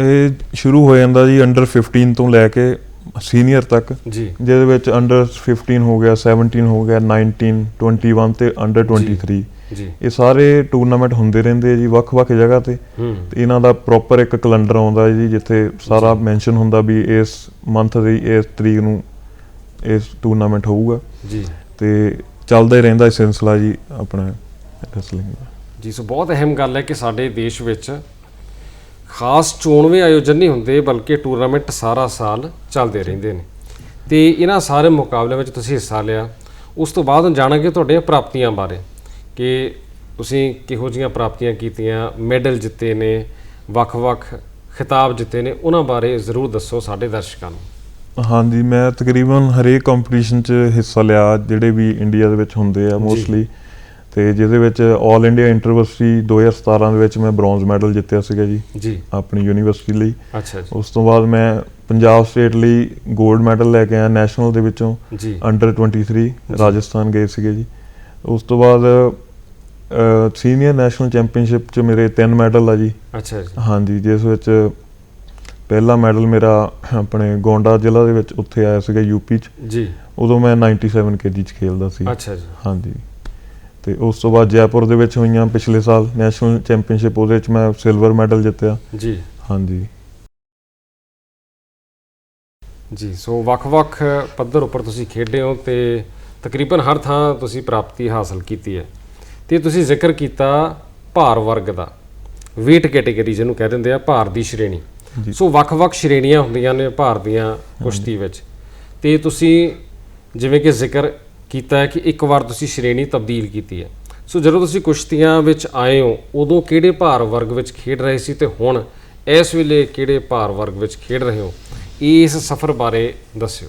ਇਹ ਸ਼ੁਰੂ ਹੋ ਜਾਂਦਾ ਜੀ ਅੰਡਰ 15 ਤੋਂ ਲੈ ਕੇ ਸੀਨੀਅਰ ਤੱਕ। ਜੀ। ਜਿਹਦੇ ਵਿੱਚ ਅੰਡਰ 15 ਹੋ ਗਿਆ 17 ਹੋ ਗਿਆ 19 21 ਤੇ ਅੰਡਰ 23 ਜੀ। ਇਹ ਸਾਰੇ ਟੂਰਨਾਮੈਂਟ ਹੁੰਦੇ ਰਹਿੰਦੇ ਜੀ ਵੱਖ-ਵੱਖ ਜਗ੍ਹਾ ਤੇ। ਤੇ ਇਹਨਾਂ ਦਾ ਪ੍ਰੋਪਰ ਇੱਕ ਕੈਲੰਡਰ ਆਉਂਦਾ ਜੀ ਜਿੱਥੇ ਸਾਰਾ ਮੈਂਸ਼ਨ ਹੁੰਦਾ ਵੀ ਇਸ ਮੰਥ ਦੀ ਇਸ ਤਰੀਕ ਨੂੰ ਇਸ ਟੂਰਨਾਮੈਂਟ ਹੋਊਗਾ। ਜੀ। ਤੇ ਚੱਲਦਾ ਹੀ ਰਹਿੰਦਾ ਇਹ ਸਿਲਸਿਲਾ ਜੀ ਆਪਣਾ ਰੈਸਲਿੰਗ ਦਾ। ਜੀ ਸੋ ਬਹੁਤ ਅਹਿਮ ਗੱਲ ਹੈ ਕਿ ਸਾਡੇ ਦੇਸ਼ ਵਿੱਚ ਖਾਸ ਚੋਣਵੇਂ ਆਯੋਜਨ ਨਹੀਂ ਹੁੰਦੇ ਬਲਕਿ ਟੂਰਨਾਮੈਂਟ ਸਾਰਾ ਸਾਲ ਚੱਲਦੇ ਰਹਿੰਦੇ ਨੇ। ਤੇ ਇਹਨਾਂ ਸਾਰੇ ਮੁਕਾਬਲਿਆਂ ਵਿੱਚ ਤੁਸੀਂ ਹਿੱਸਾ ਲਿਆ। ਉਸ ਤੋਂ ਬਾਅਦ ਜਾਣਾਂਗੇ ਤੁਹਾਡੀਆਂ ਪ੍ਰਾਪਤੀਆਂ ਬਾਰੇ ਕਿ ਤੁਸੀਂ ਕਿਹੋ ਜੀਆਂ ਪ੍ਰਾਪਤੀਆਂ ਕੀਤੀਆਂ ਮੈਡਲ ਜਿੱਤੇ ਨੇ ਵੱਖ-ਵੱਖ ਖਿਤਾਬ ਜਿੱਤੇ ਨੇ ਉਹਨਾਂ ਬਾਰੇ ਜ਼ਰੂਰ ਦੱਸੋ ਸਾਡੇ ਦਰਸ਼ਕਾਂ ਨੂੰ। ਹਾਂਜੀ ਮੈਂ ਤਕਰੀਬਨ ਹਰੇਕ ਕੰਪੀਟੀਸ਼ਨ 'ਚ ਹਿੱਸਾ ਲਿਆ ਜਿਹੜੇ ਵੀ ਇੰਡੀਆ ਦੇ ਵਿੱਚ ਹੁੰਦੇ ਆ ਮੋਸਟਲੀ ਤੇ ਜਿਹਦੇ ਵਿੱਚ 올 ਇੰਡੀਆ ਇੰਟਰਵਰਸਿਟੀ 2017 ਦੇ ਵਿੱਚ ਮੈਂ ਬ੍ਰੌਂਜ਼ ਮੈਡਲ ਜਿੱਤਿਆ ਸੀਗਾ ਜੀ ਜੀ। ਆਪਣੀ ਯੂਨੀਵਰਸਿਟੀ ਲਈ। ਅੱਛਾ ਜੀ। ਉਸ ਤੋਂ ਬਾਅਦ ਮੈਂ ਪੰਜਾਬ ਸਟੇਟ ਲਈ 골ਡ ਮੈਡਲ ਲੈ ਕੇ ਆਇਆ ਨੈਸ਼ਨਲ ਦੇ ਵਿੱਚੋਂ ਜੀ। ਅੰਡਰ 23 ਰਾਜਸਥਾਨ ਗਏ ਸੀਗੇ ਜੀ। ਉਸ ਤੋਂ ਬਾਅਦ ਸੀਨੀਅਰ ਨੈਸ਼ਨਲ ਚੈਂਪੀਅਨਸ਼ਿਪ 'ਚ ਮੇਰੇ ਤਿੰਨ ਮੈਡਲ ਆ ਜੀ। ਅੱਛਾ ਜੀ। ਹਾਂਜੀ ਜਿਸ ਵਿੱਚ ਪਹਿਲਾ ਮੈਡਲ ਮੇਰਾ ਆਪਣੇ ਗੋਂਡਾ ਜ਼ਿਲ੍ਹਾ ਦੇ ਵਿੱਚ ਉੱਥੇ ਆਇਆ ਸੀਗਾ ਯੂਪੀ 'ਚ। ਜੀ। ਉਦੋਂ ਮੈਂ 97 ਕੇਜੀ 'ਚ ਖੇਲਦਾ ਸੀ। ਅੱਛਾ ਜੀ। ਹਾਂਜੀ। ਤੇ ਉਸ ਤੋਂ ਬਾਅਦ ਜੈਪੁਰ ਦੇ ਵਿੱਚ ਹੋਈਆਂ ਪਿਛਲੇ ਸਾਲ ਨੈਸ਼ਨਲ ਚੈਂਪੀਅਨਸ਼ਿਪ ਉਹਦੇ ਵਿੱਚ ਮੈਂ ਸਿਲਵਰ ਮੈਡਲ ਜਿੱਤਿਆ। ਜੀ। ਹਾਂਜੀ। ਜੀ ਸੋ ਵੱਖ-ਵੱਖ ਪੱਧਰ ਉੱਪਰ ਤੁਸੀਂ ਖੇਡੇ ਹੋ ਤੇ ਤਕਰੀਬਨ ਹਰ ਥਾਂ ਤੁਸੀਂ ਪ੍ਰਾਪਤੀ ਹਾਸਲ ਕੀਤੀ ਹੈ। ਤੇ ਤੁਸੀਂ ਜ਼ਿਕਰ ਕੀਤਾ ਭਾਰ ਵਰਗ ਦਾ weight ਕੈਟਾਗਰੀ ਜਿਹਨੂੰ ਕਹਿ ਦਿੰਦੇ ਆ ਭਾਰ ਦੀ ਸ਼੍ਰੇਣੀ। ਸੋ ਵੱਖ-ਵੱਖ ਸ਼੍ਰੇਣੀਆਂ ਹੁੰਦੀਆਂ ਨੇ ਭਾਰ ਦੀਆਂ ਕੁਸ਼ਤੀ ਵਿੱਚ। ਤੇ ਤੁਸੀਂ ਜਿਵੇਂ ਕਿ ਜ਼ਿਕਰ ਕੀਤਾ ਹੈ ਕਿ ਇੱਕ ਵਾਰ ਤੁਸੀਂ ਸ਼੍ਰੇਣੀ ਤਬਦੀਲ ਕੀਤੀ ਹੈ। ਸੋ ਜਦੋਂ ਤੁਸੀਂ ਕੁਸ਼ਤੀਆਂ ਵਿੱਚ ਆਏ ਹੋ ਉਦੋਂ ਕਿਹੜੇ ਭਾਰ ਵਰਗ ਵਿੱਚ ਖੇਡ ਰਹੇ ਸੀ ਤੇ ਹੁਣ ਇਸ ਵੇਲੇ ਕਿਹੜੇ ਭਾਰ ਵਰਗ ਵਿੱਚ ਖੇਡ ਰਹੇ ਹੋ? ਇਸ ਸਫ਼ਰ ਬਾਰੇ ਦੱਸਿਓ।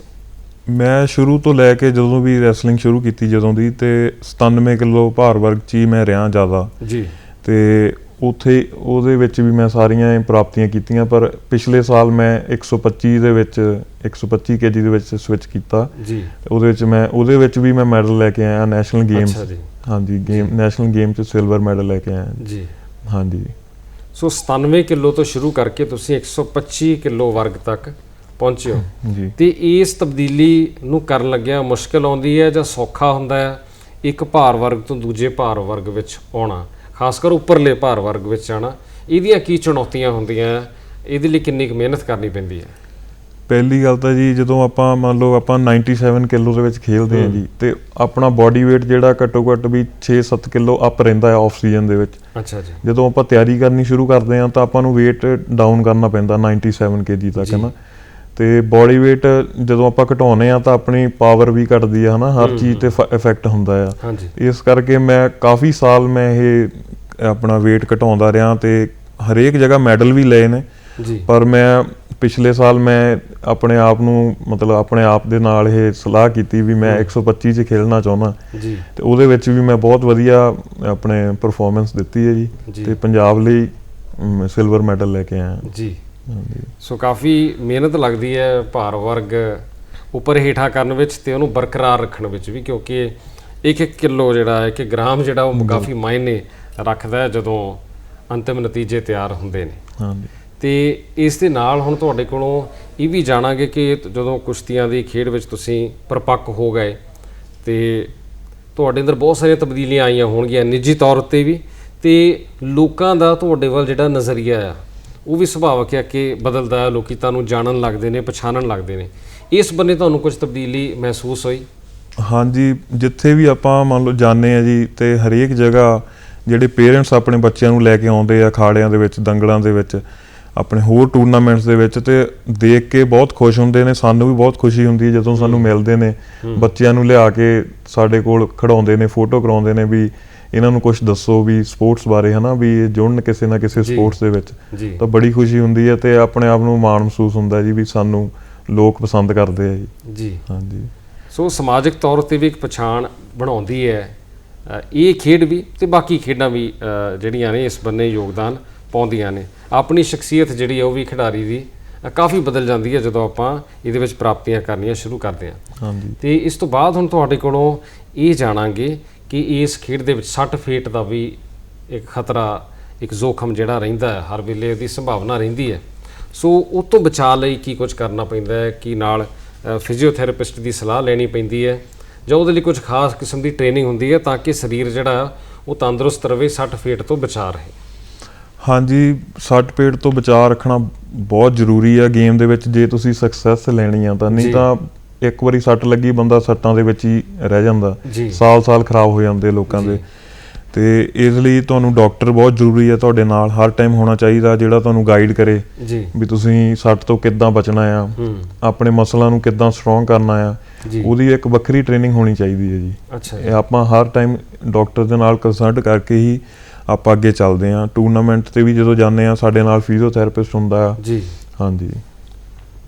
ਮੈਂ ਸ਼ੁਰੂ ਤੋਂ ਲੈ ਕੇ ਜਦੋਂ ਵੀ ਰੈਸਲਿੰਗ ਸ਼ੁਰੂ ਕੀਤੀ ਜਦੋਂ ਦੀ ਤੇ 97 ਕਿਲੋ ਭਾਰ ਵਰਗ 'ਚ ਹੀ ਮੈਂ ਰਿਹਾ ਜ਼ਿਆਦਾ। ਜੀ। ਤੇ ਉੱਥੇ ਉਹਦੇ ਵਿੱਚ ਵੀ ਮੈਂ ਸਾਰੀਆਂ ਪ੍ਰਾਪਤੀਆਂ ਕੀਤੀਆਂ ਪਰ ਪਿਛਲੇ ਸਾਲ ਮੈਂ 125 ਦੇ ਵਿੱਚ 125 ਕੇਜੀ ਦੇ ਵਿੱਚ ਸਵਿਚ ਕੀਤਾ। ਜੀ। ਉਹਦੇ ਵਿੱਚ ਮੈਂ ਉਹਦੇ ਵਿੱਚ ਵੀ ਮੈਂ ਮੈਡਲ ਲੈ ਕੇ ਆਇਆ ਨੈਸ਼ਨਲ ਗੇਮਸ ਅੱਛਾ ਜੀ। ਹਾਂਜੀ ਗੇਮ ਨੈਸ਼ਨਲ ਗੇਮ 'ਚ ਸਿਲਵਰ ਮੈਡਲ ਲੈ ਕੇ ਆਇਆ। ਜੀ। ਹਾਂਜੀ। ਸੋ 97 ਕਿਲੋ ਤੋਂ ਸ਼ੁਰੂ ਕਰਕੇ ਤੁਸੀਂ 125 ਕਿਲੋ ਵਰਗ ਤੱਕ ਪਹੁੰਚੇ ਹੋ। ਜੀ। ਤੇ ਇਸ ਤਬਦੀਲੀ ਨੂੰ ਕਰਨ ਲੱਗਿਆ ਮੁਸ਼ਕਲ ਆਉਂਦੀ ਹੈ ਜਾਂ ਸੌਖਾ ਹੁੰਦਾ ਹੈ? ਇੱਕ ਭਾਰ ਵਰਗ ਤੋਂ ਦੂਜੇ ਭਾਰ ਵਰਗ ਵਿੱਚ ਆਉਣਾ। ਖਾਸ ਕਰ ਉੱਪਰਲੇ ਭਾਰ ਵਰਗ ਵਿੱਚ ਆਣਾ ਇਹਦੀਆਂ ਕੀ ਚੁਣੌਤੀਆਂ ਹੁੰਦੀਆਂ? ਇਹਦੇ ਲਈ ਕਿੰਨੀ ਕੁ ਮਿਹਨਤ ਕਰਨੀ ਪੈਂਦੀ ਹੈ ਪਹਿਲੀ ਗੱਲ ਤਾਂ ਜੀ ਜਦੋਂ ਆਪਾਂ ਮੰਨ ਲਓ ਆਪਾਂ 97 ਕਿਲੋ ਦੇ ਵਿੱਚ ਖੇਲਦੇ ਹਾਂ ਜੀ ਤੇ ਆਪਣਾ ਬਾਡੀ weight ਜਿਹੜਾ ਘੱਟੋ ਘੱਟ ਵੀ 6-7 ਕਿਲੋ ਅਪ ਰਹਿੰਦਾ ਹੈ ਆਫ ਸੀਜ਼ਨ ਦੇ ਵਿੱਚ ਅੱਛਾ ਜੀ ਜਦੋਂ ਆਪਾਂ ਤਿਆਰੀ ਕਰਨੀ ਸ਼ੁਰੂ ਕਰਦੇ ਹਾਂ ਤਾਂ ਆਪਾਂ ਨੂੰ weight ਡਾਊਨ ਕਰਨਾ ਪੈਂਦਾ 97 kg ਤੱਕ। ਹੈ ਨਾ ਤੇ ਬਾਡੀ weight ਜਦੋਂ ਆਪਾਂ ਘਟਾਉਨੇ ਆ ਤਾਂ ਆਪਣੀ ਪਾਵਰ ਵੀ ਘਟਦੀ ਆ ਹਨਾ? ਹਰ ਚੀਜ਼ ਤੇ ਇਫੈਕਟ ਹੁੰਦਾ ਆ। ਇਸ ਕਰਕੇ ਮੈਂ ਕਾਫੀ ਸਾਲ ਮੈਂ ਇਹ ਆਪਣਾ weight ਘਟਾਉਂਦਾ ਰਿਹਾ ਤੇ ਹਰੇਕ ਜਗ੍ਹਾ ਮੈਡਲ ਵੀ ਲਏ ਨੇ। ਜੀ। ਪਰ ਮੈਂ ਪਿਛਲੇ ਸਾਲ ਮੈਂ ਆਪਣੇ ਆਪ ਨੂੰ ਮਤਲਬ ਆਪਣੇ ਆਪ ਦੇ ਨਾਲ ਇਹ ਸਲਾਹ ਕੀਤੀ ਵੀ ਮੈਂ 125 ਚ ਖੇਲਣਾ ਚਾਹੁੰਦਾ। ਜੀ। ਤੇ ਉਹਦੇ ਵਿੱਚ ਵੀ ਮੈਂ ਬਹੁਤ ਵਧੀਆ ਆਪਣੇ ਪਰਫਾਰਮੈਂਸ ਦਿੱਤੀ ਹੈ ਜੀ। ਤੇ ਪੰਜਾਬ ਲਈ ਸਿਲਵਰ ਮੈਡਲ ਲੈ ਕੇ ਆਇਆ। ਜੀ। ਸੋ ਕਾਫੀ ਮਿਹਨਤ ਲੱਗਦੀ ਹੈ ਭਾਰ ਵਰਗ ਉੱਪਰ ਹੇਠਾਂ ਕਰਨ ਵਿੱਚ ਤੇ ਉਹਨੂੰ ਬਰਕਰਾਰ ਰੱਖਣ ਵਿੱਚ ਵੀ ਕਿਉਂਕਿ ਇੱਕ ਇੱਕ ਕਿਲੋ ਜਿਹੜਾ ਹੈ ਕਿ ਗ੍ਰਾਮ ਜਿਹੜਾ ਉਹ ਕਾਫੀ ਮਾਇਨੇ ਰੱਖਦਾ ਹੈ ਜਦੋਂ ਅੰਤਿਮ ਨਤੀਜੇ ਤਿਆਰ ਹੁੰਦੇ ਨੇ। ਹਾਂਜੀ। ਤੇ ਇਸ ਦੇ ਨਾਲ ਹੁਣ ਤੁਹਾਡੇ ਕੋਲੋਂ ਇਹ ਵੀ ਜਾਣਾਂਗੇ ਕਿ ਤ- ਜਦੋਂ ਕੁਸ਼ਤੀਆਂ ਦੀ ਖੇਡ ਵਿੱਚ ਤੁਸੀਂ ਪਰਪੱਕ ਹੋ ਗਏ ਤੇ ਤੁਹਾਡੇ ਅੰਦਰ ਬਹੁਤ ਸਾਰੀਆਂ ਤਬਦੀਲੀਆਂ ਆਈਆਂ ਹੋਣਗੀਆਂ ਨਿੱਜੀ ਤੌਰ ਉੱਤੇ ਵੀ ਤੇ ਲੋਕਾਂ ਦਾ ਤੁਹਾਡੇ ਵੱਲ ਜਿਹੜਾ ਨਜ਼ਰੀਆ ਆ ਉਹ ਵੀ ਸੁਭਾਵਕ ਹੈ ਕਿ ਬਦਲਦਾ ਹੈ, ਲੋਕੀ ਤੁਹਾਨੂੰ ਜਾਣਨ ਲੱਗਦੇ ਨੇ, ਪਛਾਣਨ ਲੱਗਦੇ ਨੇ। ਇਸ ਬੰਨੇ ਤੁਹਾਨੂੰ ਕੁਝ ਤਬਦੀਲੀ ਮਹਿਸੂਸ ਹੋਈ? ਹਾਂਜੀ, ਜਿੱਥੇ ਵੀ ਆਪਾਂ ਮੰਨ ਲਓ ਜਾਂਦੇ ਆ ਜੀ, ਤੇ ਹਰੇਕ ਜਗ੍ਹਾ ਜਿਹੜੇ ਪੇਰੈਂਟਸ ਆਪਣੇ ਬੱਚਿਆਂ ਨੂੰ ਲੈ ਕੇ ਆਉਂਦੇ ਆ ਅਖਾੜਿਆਂ ਦੇ ਵਿੱਚ, ਦੰਗਲਾਂ ਦੇ ਵਿੱਚ ਆਪਣੇ ਹੋਰ ਟੂਰਨਾਮੈਂਟਸ ਦੇ ਵਿੱਚ ਤੇ ਦੇਖ ਕੇ ਬਹੁਤ ਖੁਸ਼ ਹੁੰਦੇ ਨੇ ਸਾਨੂੰ ਵੀ ਬਹੁਤ ਖੁਸ਼ੀ ਹੁੰਦੀ ਹੈ ਜਦੋਂ ਸਾਨੂੰ ਮਿਲਦੇ ਨੇ। ਬੱਚਿਆਂ ਨੂੰ ਲਿਆ ਕੇ ਸਾਡੇ ਕੋਲ ਖੜਾਉਂਦੇ ਨੇ ਫੋਟੋ ਕਰਾਉਂਦੇ ਨੇ ਵੀ ਇਹਨਾਂ ਨੂੰ ਕੁਝ ਦੱਸੋ ਵੀ ਸਪੋਰਟਸ ਬਾਰੇ ਹਨਾ ਵੀ ਇਹ ਜੁੜਨ ਕਿਸੇ ਨਾ ਕਿਸੇ। ਸਪੋਰਟਸ ਦੇ ਵਿੱਚ। ਤਾਂ ਬੜੀ ਖੁਸ਼ੀ ਹੁੰਦੀ ਹੈ ਤੇ ਆਪਣੇ ਆਪ ਨੂੰ ਮਾਣ ਮਹਿਸੂਸ ਹੁੰਦਾ ਜੀ ਵੀ ਸਾਨੂੰ ਲੋਕ ਪਸੰਦ ਕਰਦੇ ਆ ਜੀ। ਜੀ। ਹਾਂਜੀ। ਸੋ ਸਮਾਜਿਕ ਤੌਰ ਉੱਤੇ ਵੀ ਇੱਕ ਪਛਾਣ ਬਣਾਉਂਦੀ ਹੈ ਇਹ ਖੇਡ ਵੀ ਤੇ ਬਾਕੀ ਖੇਡਾਂ ਵੀ ਜਿਹੜੀਆਂ ਨੇ ਇਸ ਬੰਨੇ ਯੋਗਦਾਨ ਪਾਉਂਦੀਆਂ ਨੇ। ਆਪਣੀ ਸ਼ਖਸੀਅਤ ਜਿਹੜੀ ਹੈ ਉਹ ਵੀ ਖਿਡਾਰੀ ਦੀ ਕਾਫੀ ਬਦਲ ਜਾਂਦੀ ਹੈ ਜਦੋਂ ਆਪਾਂ ਇਹਦੇ ਵਿੱਚ ਪ੍ਰਾਪਤੀਆਂ ਕਰਨੀਆਂ ਸ਼ੁਰੂ ਕਰਦੇ ਹਾਂ। ਹਾਂਜੀ। ਤੇ ਇਸ ਤੋਂ ਬਾਅਦ ਹੁਣ ਤੁਹਾਡੇ ਕੋਲੋਂ ਇਹ ਜਾਣਾਂਗੇ ਕਿ ਇਸ ਖੇਡ ਦੇ ਵਿੱਚ ਸੱਟ ਫੇਟ ਦਾ ਵੀ ਇੱਕ ਖਤਰਾ ਇੱਕ ਜ਼ੋਖਮ ਜਿਹੜਾ ਰਹਿੰਦਾ ਹੈ ਹਰ ਵੇਲੇ ਦੀ ਸੰਭਾਵਨਾ ਰਹਿੰਦੀ ਹੈ। ਸੋ ਉਹ ਤੋਂ ਬਚਾਅ ਲਈ ਕੀ ਕੁਝ ਕਰਨਾ ਪੈਂਦਾ ਹੈ ਕਿ ਨਾਲ ਫਿਜ਼ੀਓਥੈਰੇਪਿਸਟ ਦੀ ਸਲਾਹ ਲੈਣੀ ਪੈਂਦੀ ਹੈ ਜਾਂ ਉਹਦੇ ਲਈ ਕੁਝ ਖਾਸ ਕਿਸਮ ਦੀ ਟ੍ਰੇਨਿੰਗ ਹੁੰਦੀ ਹੈ ਤਾਂ ਕਿ ਸਰੀਰ ਜਿਹੜਾ ਉਹ ਤੰਦਰੁਸਤ ਰਵੇ ਸੱਟ ਫੇਟ ਤੋਂ ਬਚਾ ਰਹੇ। ਹਾਂਜੀ ਸੱਟ ਪੇਟ ਤੋਂ ਬਚਾਅ ਰੱਖਣਾ ਬਹੁਤ ਜ਼ਰੂਰੀ ਆ ਗੇਮ ਦੇ ਵਿੱਚ ਜੇ ਤੁਸੀਂ ਸਕਸੈਸ ਲੈਣੀ ਆ ਤਾਂ। ਨਹੀਂ ਤਾਂ ਇੱਕ ਵਾਰੀ ਸੱਟ ਲੱਗੀ ਬੰਦਾ ਸੱਟਾਂ ਦੇ ਵਿੱਚ ਹੀ ਰਹਿ ਜਾਂਦਾ। ਸਾਲ-ਸਾਲ ਖਰਾਬ ਹੋ ਜਾਂਦੇ ਲੋਕਾਂ ਦੇ। ਤੇ ਇਸ ਲਈ ਤੁਹਾਨੂੰ ਡਾਕਟਰ ਬਹੁਤ ਜ਼ਰੂਰੀ ਹੈ ਤੁਹਾਡੇ ਨਾਲ ਹਰ ਟਾਈਮ ਹੋਣਾ ਚਾਹੀਦਾ ਜਿਹੜਾ ਤੁਹਾਨੂੰ ਗਾਈਡ ਕਰੇ ਵੀ ਤੁਸੀਂ ਸੱਟ ਤੋਂ ਕਿੱਦਾਂ ਬਚਣਾ ਆ ਆਪਣੇ ਮਸਲਾਂ ਨੂੰ ਕਿੱਦਾਂ ਸਟਰੋਂਗ ਕਰਨਾ ਆ ਉਹਦੀ ਇੱਕ ਵੱਖਰੀ ਟ੍ਰੇਨਿੰਗ ਹੋਣੀ ਚਾਹੀਦੀ ਹੈ ਜੀ। ਅੱਛਾ। ਆਪਾਂ ਹਰ ਟਾਈਮ ਡਾਕਟਰ ਦੇ ਨਾਲ ਕੰਸਲਟ ਕਰਕੇ ਹੀ ਆਪਾਂ ਅੱਗੇ ਚੱਲਦੇ ਆ ਟੂਰਨਾਮੈਂਟ ਤੇ ਵੀ ਜਦੋਂ ਜਾਂਦੇ ਆ ਸਾਡੇ ਨਾਲ ਫਿਜ਼ੀਓਥੈਰੇਪਿਸਟ ਹੁੰਦਾ ਆ। ਜੀ। ਹਾਂਜੀ।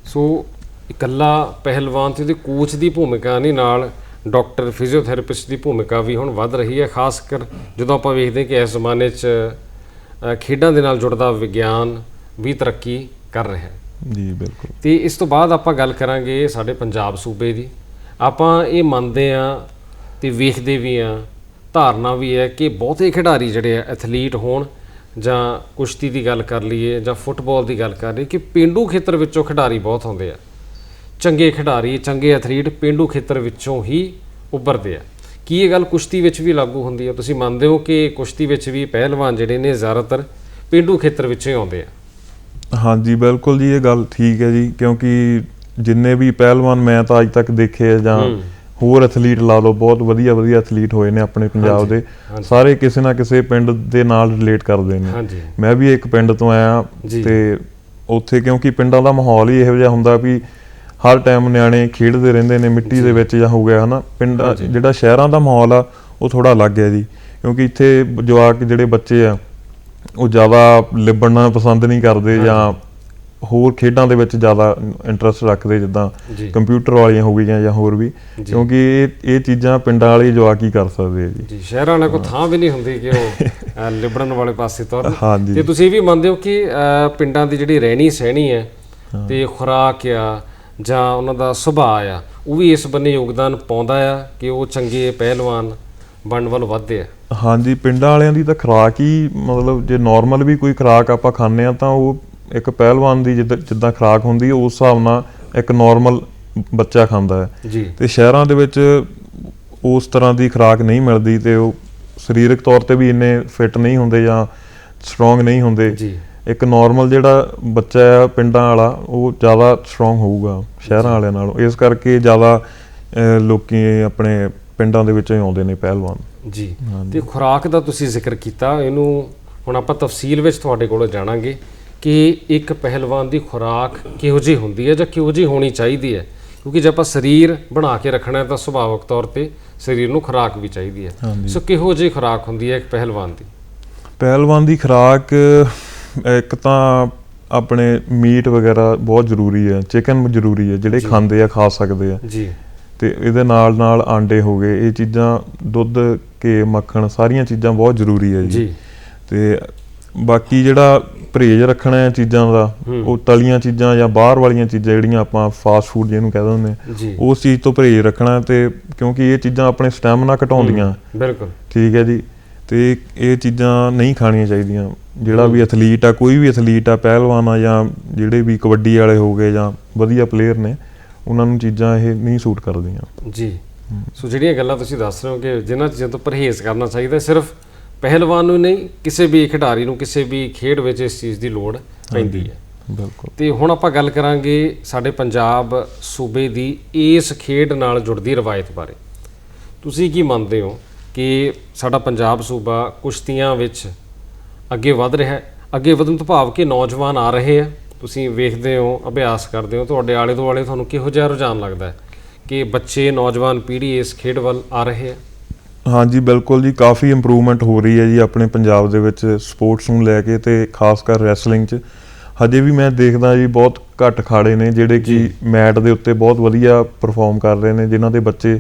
ਸੋ ਇਕੱਲਾ ਪਹਿਲਵਾਨ ਤੇ ਉਹਦੇ ਕੋਚ ਦੀ ਭੂਮਿਕਾ ਨਹੀਂ ਨਾਲ ਡਾਕਟਰ ਫਿਜ਼ੀਓਥੈਰੇਪਿਸਟ ਦੀ ਭੂਮਿਕਾ ਵੀ ਹੁਣ ਵੱਧ ਰਹੀ ਹੈ ਖਾਸ ਕਰ ਜਦੋਂ ਆਪਾਂ ਵੇਖਦੇ ਕਿ ਇਸ ਜ਼ਮਾਨੇ 'ਚ ਖੇਡਾਂ ਦੇ ਨਾਲ ਜੁੜਦਾ ਵਿਗਿਆਨ ਵੀ ਤਰੱਕੀ ਕਰ ਰਿਹਾ ਹੈ। ਜੀ ਬਿਲਕੁਲ। ਤੇ ਇਸ ਤੋਂ ਬਾਅਦ ਆਪਾਂ ਗੱਲ ਕਰਾਂਗੇ ਸਾਡੇ ਪੰਜਾਬ ਸੂਬੇ ਦੀ। ਆਪਾਂ ਇਹ ਮੰਨਦੇ ਆ ਤੇ ਵੇਖਦੇ ਵੀ ਆ ਧਾਰਨਾ ਵੀ ਹੈ ਕਿ ਬਹੁਤੇ ਖਿਡਾਰੀ ਜਿਹੜੇ ਆ ਐਥਲੀਟ ਹੋਣ ਜਾਂ ਕੁਸ਼ਤੀ ਦੀ ਗੱਲ ਕਰ ਲਈਏ ਜਾਂ ਫੁੱਟਬਾਲ ਦੀ ਗੱਲ ਕਰ ਲਈਏ ਕਿ ਪਿੰਡੂ ਖੇਤਰ ਵਿੱਚੋਂ ਖਿਡਾਰੀ ਬਹੁਤ ਹੁੰਦੇ ਆ। ਚੰਗੇ ਖਿਡਾਰੀ ਚੰਗੇ ਐਥਲੀਟ ਪਿੰਡੂ ਖੇਤਰ ਵਿੱਚੋਂ ਹੀ ਉੱਭਰਦੇ ਆ। ਕੀ ਇਹ ਗੱਲ ਕੁਸ਼ਤੀ ਵਿੱਚ ਵੀ ਲਾਗੂ ਹੁੰਦੀ ਹੈ ਤੁਸੀਂ ਮੰਨਦੇ ਹੋ ਕਿ ਕੁਸ਼ਤੀ ਵਿੱਚ ਵੀ ਪਹਿਲਵਾਨ ਜਿਹੜੇ ਨੇ ਜ਼ਿਆਦਾਤਰ ਪਿੰਡੂ ਖੇਤਰ ਵਿੱਚੋਂ ਹੀ ਆਉਂਦੇ ਆ? ਹਾਂਜੀ ਬਿਲਕੁਲ ਜੀ ਇਹ ਗੱਲ ਠੀਕ ਹੈ ਜੀ ਕਿਉਂਕਿ ਜਿੰਨੇ ਵੀ ਪਹਿਲਵਾਨ ਮੈਂ ਤਾਂ ਅੱਜ ਤੱਕ ਦੇਖੇ ਆ ਜਾਂ। ਹੋਰ ਐਥਲੀਟ ਲਾ ਲਓ ਬਹੁਤ ਵਧੀਆ ਵਧੀਆ ਐਥਲੀਟ ਹੋਏ ਨੇ ਆਪਣੇ ਪੰਜਾਬ ਦੇ। ਸਾਰੇ ਕਿਸੇ ਨਾ ਕਿਸੇ ਪਿੰਡ ਦੇ ਨਾਲ ਰਿਲੇਟ ਕਰਦੇ ਨੇ। ਮੈਂ ਵੀ ਇੱਕ ਪਿੰਡ ਤੋਂ ਆਇਆ। ਤੇ ਉੱਥੇ ਕਿਉਂਕਿ ਪਿੰਡਾਂ ਦਾ ਮਾਹੌਲ ਹੀ ਇਹੋ ਜਿਹਾ ਹੁੰਦਾ ਵੀ ਹਰ ਟਾਈਮ ਨਿਆਣੇ ਖੇਡਦੇ ਰਹਿੰਦੇ ਨੇ ਮਿੱਟੀ ਦੇ ਵਿੱਚ ਜਾਂ ਹੋ ਗਿਆ ਹਨਾ? ਪਿੰਡ। ਜਿਹੜਾ ਸ਼ਹਿਰਾਂ ਦਾ ਮਾਹੌਲ ਆ ਉਹ ਥੋੜਾ ਅਲੱਗ ਹੈ ਜੀ। ਕਿਉਂਕਿ ਇੱਥੇ ਜਵਾਕ ਜਿਹੜੇ ਬੱਚੇ ਆ ਉਹ ਜ਼ਿਆਦਾ ਲਿਬੜਨਾ ਪਸੰਦ ਨਹੀਂ ਕਰਦੇ ਜਾਂ ਹੋਰ ਖੇਡਾਂ ਦੇ ਵਿੱਚ ਜ਼ਿਆਦਾ ਇੰਟਰਸਟ ਰੱਖਦੇ ਜਿੱਦਾਂ ਕੰਪਿਊਟਰ ਵਾਲੀਆਂ ਹੋ ਗਈਆਂ ਜਾਂ ਹੋਰ ਵੀ। ਕਿਉਂਕਿ ਇਹ ਇਹ ਚੀਜ਼ਾਂ ਪਿੰਡਾਂ ਵਾਲੇ ਜਵਾਕ ਹੀ ਕਰ ਸਕਦੇ ਆ ਜੀ। ਜੀ ਸ਼ਹਿਰਾਂ ਵਾਲੇ ਕੋ ਥਾਂ ਵੀ ਨਹੀਂ ਹੁੰਦੀ ਕਿ ਉਹ ਲਿਬੜਨ ਵਾਲੇ ਪਾਸੇ ਤੁਰਨ। ਤੇ ਤੁਸੀਂ ਇਹ ਵੀ ਮੰਨਦੇ ਹੋ ਕਿ ਪਿੰਡਾਂ ਦੀ ਜਿਹੜੀ ਰਹਿਣੀ ਸਹਿਣੀ ਹੈ ਤੇ ਖੁਰਾਕ ਆ ਜਾਂ ਉਹਨਾਂ ਦਾ ਸੁਭਾਅ ਆ ਉਹ ਵੀ ਇਸ ਬੰਨੇ ਯੋਗਦਾਨ ਪਾਉਂਦਾ ਆ ਕਿ ਉਹ ਚੰਗੇ ਪਹਿਲਵਾਨ ਬਣਨ ਵੱਲ ਵਧਦੇ ਆ। ਹਾਂਜੀ ਪਿੰਡਾਂ ਵਾਲਿਆਂ ਦੀ ਤਾਂ ਖੁਰਾਕ ਹੀ ਮਤਲਬ ਜੇ ਨਾਰਮਲ ਵੀ ਕੋਈ ਖੁਰਾਕ ਆਪਾਂ ਖਾਂਦੇ ਆ ਤਾਂ ਉਹ ਇੱਕ ਪਹਿਲਵਾਨ ਦੀ ਜਿੱਦਾਂ ਖੁਰਾਕ ਹੁੰਦੀ ਹੈ ਉਸ ਹਿਸਾਬ ਨਾਲ ਇੱਕ ਨਾਰਮਲ ਬੱਚਾ ਖਾਂਦਾ ਹੈ। ਜੀ। ਤੇ ਸ਼ਹਿਰਾਂ ਦੇ ਵਿੱਚ ਉਸ ਤਰ੍ਹਾਂ ਦੀ ਖੁਰਾਕ ਨਹੀਂ ਮਿਲਦੀ ਤੇ ਉਹ ਸਰੀਰਕ ਤੌਰ ਤੇ ਵੀ ਇੰਨੇ ਫਿੱਟ ਨਹੀਂ ਹੁੰਦੇ ਜਾਂ ਸਟਰੋਂਗ ਨਹੀਂ ਹੁੰਦੇ। ਜੀ। ਇੱਕ ਨਾਰਮਲ ਜਿਹੜਾ ਬੱਚਾ ਆ ਪਿੰਡਾਂ ਵਾਲਾ ਉਹ ਜ਼ਿਆਦਾ ਸਟਰੋਂਗ ਹੋਊਗਾ ਸ਼ਹਿਰਾਂ ਵਾਲਿਆਂ ਨਾਲੋਂ। ਇਸ ਕਰਕੇ ਜ਼ਿਆਦਾ ਲੋਕੀ ਆਪਣੇ ਪਿੰਡਾਂ ਦੇ ਵਿੱਚੋਂ ਹੀ ਆਉਂਦੇ ਨੇ ਪਹਿਲਵਾਨ। ਜੀ। ਤੇ ਖੁਰਾਕ ਦਾ ਤੁਸੀਂ ਜ਼ਿਕਰ ਕੀਤਾ ਇਹਨੂੰ ਹੁਣ ਆਪਾਂ ਤਫਸੀਲ ਵਿੱਚ ਤੁਹਾਡੇ ਕੋਲੋਂ ਜਾਣਾਂਗੇ। ਕਿ ਇੱਕ ਪਹਿਲਵਾਨ ਦੀ ਖੁਰਾਕ ਕਿਹੋ ਜਿਹੀ ਹੁੰਦੀ ਹੈ ਜਾਂ ਕਿਹੋ ਜਿਹੀ ਹੋਣੀ ਚਾਹੀਦੀ ਹੈ? ਕਿਉਂਕਿ ਜੇ ਆਪਾਂ ਸਰੀਰ ਬਣਾ ਕੇ ਰੱਖਣਾ ਹੈ ਤਾਂ ਸੁਭਾਵਕ ਤੌਰ ਤੇ ਸਰੀਰ ਨੂੰ ਖੁਰਾਕ ਵੀ ਚਾਹੀਦੀ ਹੈ। ਸੋ ਕਿਹੋ ਜਿਹੀ ਖੁਰਾਕ ਹੁੰਦੀ ਹੈ ਇੱਕ ਪਹਿਲਵਾਨ ਦੀ? ਪਹਿਲਵਾਨ ਦੀ ਖੁਰਾਕ ਇੱਕ ਤਾਂ ਆਪਣੇ ਮੀਟ ਵਗੈਰਾ ਬਹੁਤ ਜ਼ਰੂਰੀ ਹੈ ਚਿਕਨ ਜ਼ਰੂਰੀ ਹੈ ਜਿਹੜੇ ਖਾਂਦੇ ਆ ਖਾ ਸਕਦੇ ਆ। ਜੀ। ਤੇ ਇਹਦੇ ਨਾਲ ਨਾਲ ਆਂਡੇ ਹੋ ਗਏ ਇਹ ਚੀਜ਼ਾਂ ਦੁੱਧ ਕੇ ਮੱਖਣ ਸਾਰੀਆਂ ਚੀਜ਼ਾਂ ਬਹੁਤ ਜ਼ਰੂਰੀ ਹੈ ਜੀ। ਤੇ ਬਾਕੀ ਜਿਹੜਾ ਪਰਹੇਜ਼ ਰੱਖਣਾ ਹੈ ਚੀਜ਼ਾਂ ਦਾ। ਉਹ ਤਲੀਆਂ ਚੀਜ਼ਾਂ ਜਾਂ ਬਾਹਰ ਵਾਲੀਆਂ ਚੀਜ਼ਾਂ ਜਿਹੜੀਆਂ ਆਪਾਂ ਫਾਸਟ ਫੂਡ ਜਿਹਨੂੰ ਕਹਿ ਦਿੰਦੇ ਜੀ। ਉਸ ਚੀਜ਼ ਤੋਂ ਪਰਹੇਜ਼ ਰੱਖਣਾ ਤੇ ਕਿਉਂਕਿ ਇਹ ਚੀਜ਼ਾਂ ਆਪਣੇ ਸਟੈਮਿਨਾ ਘਟਾਉਂਦੀਆਂ। ਬਿਲਕੁਲ। ਠੀਕ ਹੈ ਜੀ। ਤੇ ਇਹ ਚੀਜ਼ਾਂ ਨਹੀਂ ਖਾਣੀਆਂ ਚਾਹੀਦੀਆਂ। ਜਿਹੜਾ ਵੀ ਐਥਲੀਟ ਆ ਕੋਈ ਵੀ ਐਥਲੀਟ ਆ ਪਹਿਲਵਾਨ ਆ ਜਾਂ ਜਿਹੜੇ ਵੀ ਕਬੱਡੀ ਵਾਲੇ ਹੋ ਗਏ ਜਾਂ ਵਧੀਆ ਪਲੇਅਰ ਨੇ ਉਹਨਾਂ ਨੂੰ ਚੀਜ਼ਾਂ ਇਹ ਨਹੀਂ ਸੂਟ ਕਰਦੀਆਂ। ਜੀ। ਸੋ ਜਿਹੜੀਆਂ ਗੱਲਾਂ ਤੁਸੀਂ ਦੱਸ ਰਹੇ ਹੋ ਕਿ ਜਿਨ੍ਹਾਂ ਚੀਜ਼ਾਂ ਤੋਂ ਪਰਹੇਜ਼ ਕਰਨਾ ਚਾਹੀਦਾ ਸਿਰਫ ਪਹਿਲਵਾਨ ਨੂੰ ਨਹੀਂ ਕਿਸੇ ਵੀ ਖਿਡਾਰੀ ਨੂੰ ਕਿਸੇ ਵੀ ਖੇਡ ਵਿੱਚ ਇਸ ਚੀਜ਼ ਦੀ ਲੋੜ ਪੈਂਦੀ ਹੈ। ਬਿਲਕੁਲ। ਤੇ ਹੁਣ ਆਪਾਂ ਗੱਲ ਕਰਾਂਗੇ ਸਾਡੇ ਪੰਜਾਬ ਸੂਬੇ ਦੀ ਇਸ ਖੇਡ ਨਾਲ ਜੁੜਦੀ ਰਵਾਇਤ ਬਾਰੇ। ਤੁਸੀਂ ਕੀ ਮੰਨਦੇ ਹੋ ਕਿ ਸਾਡਾ ਪੰਜਾਬ ਸੂਬਾ ਕੁਸ਼ਤੀਆਂ ਵਿੱਚ ਅੱਗੇ ਵਧ ਰਿਹਾ ਹੈ? ਅੱਗੇ ਵਧਣ ਤੋਂ ਭਾਵ ਕਿ ਨੌਜਵਾਨ ਆ ਰਹੇ ਆ? ਤੁਸੀਂ ਵੇਖਦੇ ਹੋ ਅਭਿਆਸ ਕਰਦੇ ਹੋ ਤੁਹਾਡੇ ਆਲੇ ਦੁਆਲੇ ਤੁਹਾਨੂੰ ਕਿਹੋ ਜਿਹਾ ਰੁਝਾਨ ਲੱਗਦਾ ਹੈ ਕਿ ਬੱਚੇ ਨੌਜਵਾਨ ਪੀੜ੍ਹੀ ਇਸ ਖੇਡ ਵੱਲ ਆ ਰਹੇ ਆ? ਹਾਂਜੀ ਬਿਲਕੁਲ ਜੀ ਕਾਫੀ ਇੰਪਰੂਵਮੈਂਟ ਹੋ ਰਹੀ ਹੈ ਜੀ ਆਪਣੇ ਪੰਜਾਬ ਦੇ ਵਿੱਚ ਸਪੋਰਟਸ ਨੂੰ ਲੈ ਕੇ ਤੇ ਖਾਸ ਕਰ ਰੈਸਲਿੰਗ 'ਚ। ਹਜੇ ਵੀ ਮੈਂ ਦੇਖਦਾ ਜੀ ਬਹੁਤ ਘੱਟ ਖਾੜੇ ਨੇ ਜਿਹੜੇ ਕਿ ਮੈਟ ਦੇ ਉੱਤੇ ਬਹੁਤ ਵਧੀਆ ਪਰਫਾਰਮ ਕਰ ਰਹੇ ਨੇ ਜਿਨ੍ਹਾਂ ਦੇ ਬੱਚੇ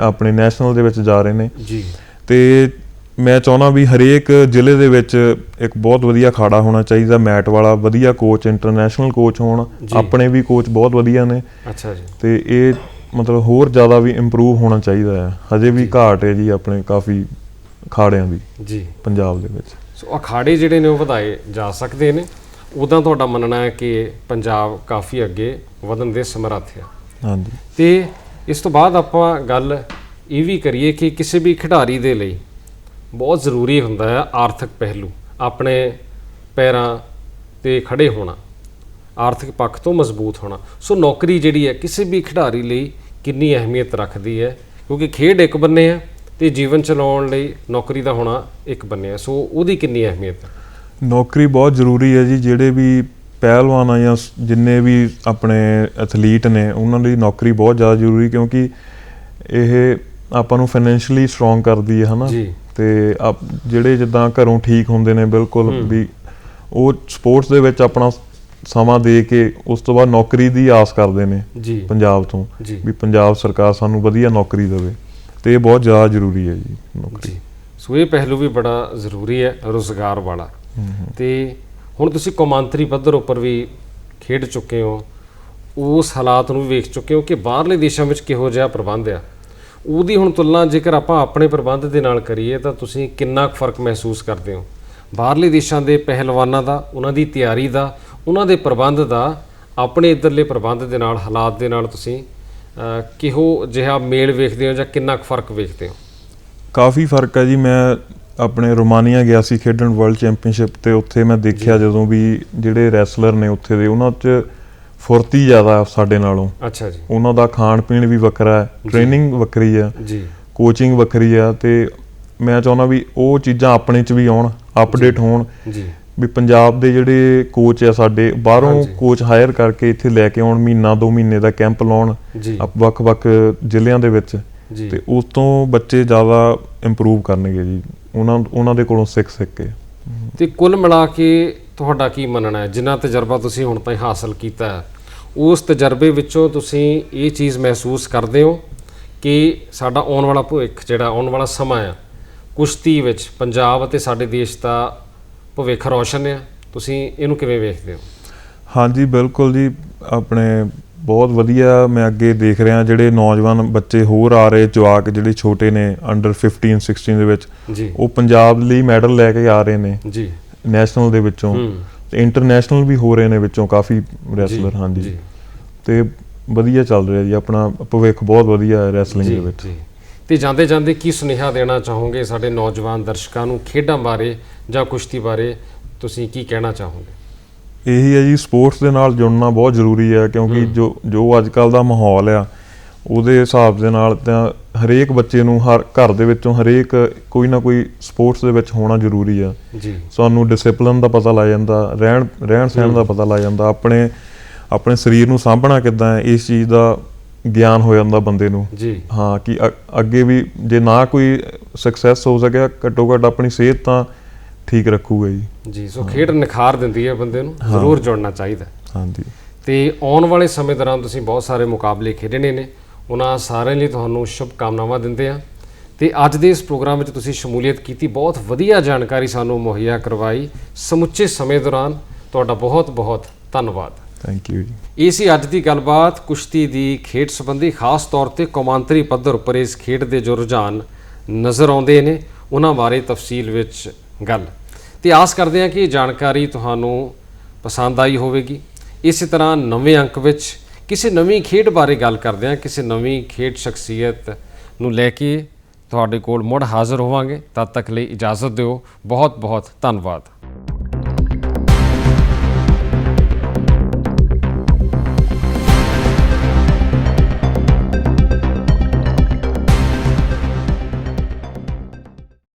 ਆਪਣੇ ਨੈਸ਼ਨਲ ਦੇ ਵਿੱਚ ਜਾ ਰਹੇ ਨੇ। ਜੀ। ਤੇ ਮੈਂ ਚਾਹੁੰਦਾ ਵੀ ਹਰੇਕ ਜ਼ਿਲ੍ਹੇ ਦੇ ਵਿੱਚ ਇੱਕ ਬਹੁਤ ਵਧੀਆ ਖਾੜਾ ਹੋਣਾ ਚਾਹੀਦਾ ਮੈਟ ਵਾਲਾ ਵਧੀਆ ਕੋਚ ਇੰਟਰਨੈਸ਼ਨਲ ਕੋਚ ਹੋਣ। ਆਪਣੇ ਵੀ ਕੋਚ ਬਹੁਤ ਵਧੀਆ ਨੇ। ਅੱਛਾ ਜੀ। ਤੇ ਇਹ ਮਤਲਬ ਹੋਰ ਜ਼ਿਆਦਾ ਵੀ ਇੰਪਰੂਵ ਹੋਣਾ ਚਾਹੀਦਾ ਹੈ। ਹਜੇ ਵੀ ਘਾਟ ਹੈ ਜੀ ਆਪਣੇ ਕਾਫੀ ਖਾੜਿਆਂ ਦੀ ਜੀ। ਪੰਜਾਬ ਦੇ ਵਿੱਚ। ਸੋ ਅਖਾੜੇ ਜਿਹੜੇ ਨੇ ਉਹ ਵਧਾਏ ਜਾ ਸਕਦੇ ਨੇ। ਉਦਾਂ ਤੁਹਾਡਾ ਮੰਨਣਾ ਹੈ ਕਿ ਪੰਜਾਬ ਕਾਫੀ ਅੱਗੇ ਵਧਣ ਦੇ ਸਮਰੱਥ ਹੈ। ਹਾਂਜੀ। ਤੇ ਇਸ ਤੋਂ ਬਾਅਦ ਆਪਾਂ ਗੱਲ ਇਹ ਵੀ ਕਰੀਏ ਕਿ ਕਿਸੇ ਵੀ ਖਿਡਾਰੀ ਦੇ ਲਈ ਬਹੁਤ ਜ਼ਰੂਰੀ ਹੁੰਦਾ ਹੈ ਆਰਥਿਕ ਪਹਿਲੂ। ਆਪਣੇ ਪੈਰਾਂ ਤੇ ਖੜੇ ਹੋਣਾ ਆਰਥਿਕ ਪੱਖ ਤੋਂ ਮਜ਼ਬੂਤ ਹੋਣਾ। ਸੋ ਨੌਕਰੀ ਜਿਹੜੀ ਹੈ ਕਿਸੇ ਵੀ ਖਿਡਾਰੀ ਲਈ ਕਿੰਨੀ ਅਹਿਮੀਅਤ ਰੱਖਦੀ ਹੈ ਕਿਉਂਕਿ ਖੇਡ ਇੱਕ ਬੰਨੇ ਹੈ ਤੇ ਜੀਵਨ ਚਲਾਉਣ ਲਈ ਨੌਕਰੀ ਦਾ ਹੋਣਾ ਇੱਕ ਬੰਨੇ ਹੈ ਸੋ ਉਹਦੀ ਕਿੰਨੀ ਅਹਿਮੀਅਤ ਹੈ? ਨੌਕਰੀ ਬਹੁਤ ਜ਼ਰੂਰੀ ਹੈ ਜੀ ਜਿਹੜੇ ਵੀ ਪਹਿਲਵਾਨ ਆ ਜਾਂ ਜਿੰਨੇ ਵੀ ਆਪਣੇ ਐਥਲੀਟ ਨੇ ਉਹਨਾਂ ਲਈ ਨੌਕਰੀ ਬਹੁਤ ਜ਼ਿਆਦਾ ਜ਼ਰੂਰੀ ਕਿਉਂਕਿ ਇਹ ਆਪਾਂ ਨੂੰ ਫਾਈਨੈਂਸ਼ੀਅਲੀ ਸਟਰੋਂਗ ਕਰਦੀ ਹੈ ਹਨਾ। ਤੇ ਜਿਹੜੇ ਜਿੱਦਾਂ ਘਰੋਂ ਠੀਕ ਹੁੰਦੇ ਨੇ ਬਿਲਕੁਲ ਵੀ ਉਹ ਸਪੋਰਟਸ ਦੇ ਵਿੱਚ ਆਪਣਾ ਸਮਾਂ ਦੇ ਕੇ ਉਸ ਤੋਂ ਬਾਅਦ ਨੌਕਰੀ ਦੀ ਆਸ ਕਰਦੇ ਨੇ ਜੀ। ਪੰਜਾਬ ਤੋਂ। ਵੀ ਪੰਜਾਬ ਸਰਕਾਰ ਸਾਨੂੰ ਵਧੀਆ ਨੌਕਰੀ ਦੇਵੇ ਤੇ ਇਹ ਬਹੁਤ ਜ਼ਿਆਦਾ ਜ਼ਰੂਰੀ ਹੈ ਜੀ ਨੌਕਰੀ। ਸੋ ਇਹ ਪਹਿਲੂ ਵੀ ਬੜਾ ਜ਼ਰੂਰੀ ਹੈ ਰੋਜ਼ਗਾਰ ਵਾਲਾ। ਤੇ ਹੁਣ ਤੁਸੀਂ ਕੌਮਾਂਤਰੀ ਪੱਧਰ ਉੱਪਰ ਵੀ ਖੇਡ ਚੁੱਕੇ ਹੋ ਉਸ ਹਾਲਾਤ ਨੂੰ ਵੀ ਵੇਖ ਚੁੱਕੇ ਹੋ ਕਿ ਬਾਹਰਲੇ ਦੇਸ਼ਾਂ ਵਿੱਚ ਕਿਹੋ ਜਿਹਾ ਪ੍ਰਬੰਧ ਆ? ਉਹਦੀ ਹੁਣ ਤੁਲਨਾ ਜੇਕਰ ਆਪਾਂ ਆਪਣੇ ਪ੍ਰਬੰਧ ਦੇ ਨਾਲ ਕਰੀਏ ਤਾਂ ਤੁਸੀਂ ਕਿੰਨਾ ਕੁ ਫ਼ਰਕ ਮਹਿਸੂਸ ਕਰਦੇ ਹੋ? ਬਾਹਰਲੇ ਦੇਸ਼ਾਂ ਦੇ ਪਹਿਲਵਾਨਾਂ ਦਾ ਉਹਨਾਂ ਦੀ ਤਿਆਰੀ ਦਾ ਉਹਨਾਂ ਦੇ ਪ੍ਰਬੰਧ ਦਾ ਆਪਣੇ ਇਧਰਲੇ ਪ੍ਰਬੰਧ ਦੇ ਨਾਲ ਹਾਲਾਤ ਦੇ ਨਾਲ ਤੁਸੀਂ ਕਿਹੋ ਜਿਹਾ ਮੇਲ ਵੇਖਦੇ ਹੋ ਜਾਂ ਕਿੰਨਾ ਕੁ ਫ਼ਰਕ ਵੇਖਦੇ ਹੋ? ਕਾਫੀ ਫ਼ਰਕ ਹੈ ਜੀ। ਮੈਂ ਆਪਣੇ ਰੋਮਾਨੀਆ ਗਿਆ ਸੀ ਖੇਡਣ ਵਰਲਡ ਚੈਂਪੀਅਨਸ਼ਿਪ ਤੇ ਉੱਥੇ ਮੈਂ ਦੇਖਿਆ ਜਦੋਂ ਵੀ ਜਿਹੜੇ ਰੈਸਲਰ ਨੇ ਉੱਥੇ ਦੇ ਉਹਨਾਂ 'ਚ ਫੁਰਤੀ ਜ਼ਿਆਦਾ ਸਾਡੇ ਨਾਲੋਂ। ਅੱਛਾ ਜੀ। ਉਹਨਾਂ ਦਾ ਖਾਣ ਪੀਣ ਵੀ ਵੱਖਰਾ ਹੈ ਟ੍ਰੇਨਿੰਗ ਵੱਖਰੀ ਆ ਜੀ। ਕੋਚਿੰਗ ਵੱਖਰੀ ਆ ਤੇ ਮੈਂ ਚਾਹੁੰਦਾ ਵੀ ਉਹ ਚੀਜ਼ਾਂ ਆਪਣੇ 'ਚ ਵੀ ਆਉਣ ਅਪਡੇਟ ਹੋਣ। ਜੀ। ਵੀ ਪੰਜਾਬ ਦੇ ਜਿਹੜੇ ਕੋਚ ਆ ਸਾਡੇ ਬਾਹਰੋਂ। ਕੋਚ ਹਾਇਰ ਕਰਕੇ ਇੱਥੇ ਲੈ ਕੇ ਆਉਣ ਮਹੀਨਾ ਦੋ ਮਹੀਨੇ ਦਾ ਕੈਂਪ ਲਾਉਣ ਵੱਖ-ਵੱਖ ਜ਼ਿਲ੍ਹਿਆਂ ਦੇ ਵਿੱਚ। ਤੇ ਉਸ ਤੋਂ ਬੱਚੇ ਜ਼ਿਆਦਾ ਇੰਪਰੂਵ ਕਰਨਗੇ ਜੀ। ਉਹਨਾਂ ਉਹਨਾਂ ਦੇ ਕੋਲੋਂ ਸਿੱਖ ਸਿੱਖ ਕੇ। ਤੇ ਕੁੱਲ ਮਿਲਾ ਕੇ ਤੁਹਾਡਾ ਕੀ ਮੰਨਣਾ ਹੈ? ਜਿੰਨਾ ਤਜਰਬਾ ਤੁਸੀਂ ਹੁਣ ਤਾਈਂ ਹਾਸਲ ਕੀਤਾ ਹੈ ਉਸ ਤਜਰਬੇ ਵਿੱਚੋਂ ਤੁਸੀਂ ਇਹ ਚੀਜ਼ ਮਹਿਸੂਸ ਕਰਦੇ ਹੋ ਕਿ ਸਾਡਾ ਆਉਣ ਵਾਲਾ ਭਵਿੱਖ ਜਿਹੜਾ ਆਉਣ ਵਾਲਾ ਸਮਾਂ ਆ ਕੁਸ਼ਤੀ ਵਿੱਚ ਪੰਜਾਬ ਅਤੇ ਸਾਡੇ ਦੇਸ਼ ਦਾ ਭਵਿੱਖ ਰੌਸ਼ਨ ਆ। ਤੁਸੀਂ ਇਹਨੂੰ ਕਿਵੇਂ ਵੇਖਦੇ ਹੋ? ਹਾਂਜੀ ਬਿਲਕੁਲ ਜੀ। ਆਪਣੇ ਬਹੁਤ ਵਧੀਆ ਮੈਂ ਅੱਗੇ ਦੇਖ ਰਿਹਾ ਜਿਹੜੇ ਨੌਜਵਾਨ ਬੱਚੇ ਹੋਰ ਆ ਰਹੇ ਜਵਾਕ ਜਿਹੜੇ ਛੋਟੇ ਨੇ ਅੰਡਰ 15 16 ਦੇ ਵਿੱਚ ਉਹ ਪੰਜਾਬ ਲਈ ਮੈਡਲ ਲੈ ਕੇ ਆ ਰਹੇ ਨੇ। ਜੀ। ਨੈਸ਼ਨਲ ਦੇ ਵਿੱਚੋਂ। ਤੇ ਇੰਟਰਨੈਸ਼ਨਲ ਵੀ ਹੋ ਰਹੇ ਨੇ ਵਿੱਚੋਂ ਕਾਫੀ ਰੈਸਲਰ ਹਾਂਜੀ। ਤੇ ਵਧੀਆ ਚੱਲ ਰਿਹਾ ਜੀ ਆਪਣਾ ਭਵਿੱਖ ਬਹੁਤ ਵਧੀਆ ਹੈ ਰੈਸਲਿੰਗ ਦੇ ਵਿੱਚ। ਜੀ। ਤੇ ਜਾਂਦੇ ਜਾਂਦੇ ਕੀ ਸੁਨੇਹਾ ਦੇਣਾ ਚਾਹੋਗੇ ਸਾਡੇ ਨੌਜਵਾਨ ਦਰਸ਼ਕਾਂ ਨੂੰ ਖੇਡਾਂ ਬਾਰੇ ਜਾਂ ਕੁਸ਼ਤੀ ਬਾਰੇ? ਤੁਸੀਂ ਕੀ ਕਹਿਣਾ ਚਾਹੋਗੇ? ਇਹੀ ਹੈ ਜੀ ਸਪੋਰਟਸ ਦੇ ਨਾਲ ਜੁੜਨਾ ਬਹੁਤ ਜ਼ਰੂਰੀ ਹੈ ਕਿਉਂਕਿ ਜੋ ਜੋ ਅੱਜ ਕੱਲ ਦਾ ਮਾਹੌਲ ਆ ਉਹਦੇ ਹਿਸਾਬ ਦੇ ਨਾਲ ਤਾਂ ਹਰੇਕ ਬੱਚੇ ਨੂੰ ਹਰ ਘਰ ਦੇ ਵਿੱਚੋਂ ਹਰੇਕ ਕੋਈ ਨਾ ਕੋਈ ਸਪੋਰਟਸ ਦੇ ਵਿੱਚ ਹੋਣਾ ਜ਼ਰੂਰੀ ਆ। ਜੀ। ਸਾਨੂੰ ਡਿਸਪਲਿਨ ਦਾ ਪਤਾ ਲੱਗ ਜਾਂਦਾ ਰਹਿਣ ਰਹਿਣ ਸਹਿਣ ਦਾ ਪਤਾ ਲੱਗ ਜਾਂਦਾ ਆਪਣੇ ਆਪਣੇ ਸਰੀਰ ਨੂੰ ਸਾਂਭਣਾ ਕਿੱਦਾਂ ਹੈ ਇਸ ਚੀਜ਼ ਦਾ ਗਿਆਨ ਹੋ ਜਾਂਦਾ ਬੰਦੇ ਨੂੰ। ਜੀ। ਹਾਂ ਕਿ ਅੱਗੇ ਵੀ ਜੇ ਨਾ ਕੋਈ ਸਕਸੈਸ ਹੋ ਸਕਿਆ ਘੱਟੋ ਘੱਟ ਆਪਣੀ ਸਿਹਤ ਤਾਂ ਠੀਕ ਰੱਖੂਗਾ ਜੀ। ਜੀ ਸੋ ਖੇਡ ਨਿਖਾਰ ਦਿੰਦੀ ਹੈ ਬੰਦੇ ਨੂੰ ਜ਼ਰੂਰ ਜੁੜਨਾ ਚਾਹੀਦਾ। ਹਾਂਜੀ। ਤੇ ਆਉਣ ਵਾਲੇ ਸਮੇਂ ਦੌਰਾਨ ਤੁਸੀਂ ਬਹੁਤ ਸਾਰੇ ਮੁਕਾਬਲੇ ਖੇਡਣੇ ਨੇ। ਉਹਨਾਂ ਸਾਰਿਆਂ ਲਈ ਤੁਹਾਨੂੰ ਸ਼ੁਭ ਕਾਮਨਾਵਾਂ ਦਿੰਦੇ ਆ ਤੇ ਅੱਜ ਦੇ ਇਸ ਪ੍ਰੋਗਰਾਮ ਵਿੱਚ ਤੁਸੀਂ ਸ਼ਮੂਲੀਅਤ ਕੀਤੀ ਬਹੁਤ ਵਧੀਆ ਜਾਣਕਾਰੀ ਸਾਨੂੰ ਮੁਹੱਈਆ ਕਰਵਾਈ। ਸਮੁੱਚੇ ਸਮੇਂ ਦੌਰਾਨ ਤੁਹਾਡਾ ਬਹੁਤ ਬਹੁਤ ਧੰਨਵਾਦ। ਥੈਂਕ ਯੂ ਜੀ ਇਹ ਸੀ ਅੱਜ ਦੀ ਗੱਲਬਾਤ, ਕੁਸ਼ਤੀ ਦੀ ਖੇਡ ਸੰਬੰਧੀ। ਖਾਸ ਤੌਰ ਤੇ ਕੌਮਾਂਤਰੀ ਪੱਧਰ ਉੱਪਰ ਇਸ ਖੇਡ ਦੇ ਜੋ ਰੁਝਾਨ ਨਜ਼ਰ ਆਉਂਦੇ ਨੇ, ਉਹਨਾਂ ਬਾਰੇ ਤਫਸੀਲ ਵਿੱਚ ਗੱਲ। ਤੇ ਆਸ ਕਰਦੇ ਹਾਂ ਕਿ ਇਹ ਜਾਣਕਾਰੀ ਤੁਹਾਨੂੰ ਪਸੰਦ ਆਈ ਹੋਵੇਗੀ। ਇਸੇ ਤਰ੍ਹਾਂ ਨਵੇਂ ਅੰਕ ਵਿੱਚ ਕਿਸੇ ਨਵੀਂ ਖੇਡ ਬਾਰੇ ਗੱਲ ਕਰਦੇ ਹਾਂ, ਕਿਸੇ ਨਵੀਂ ਖੇਡ ਸ਼ਖਸੀਅਤ ਨੂੰ ਲੈ ਕੇ ਤੁਹਾਡੇ ਕੋਲ ਮੁੜ ਹਾਜ਼ਰ ਹੋਵਾਂਗੇ। ਤਦ ਤੱਕ ਲਈ ਇਜਾਜ਼ਤ ਦਿਓ। ਬਹੁਤ ਬਹੁਤ ਧੰਨਵਾਦ।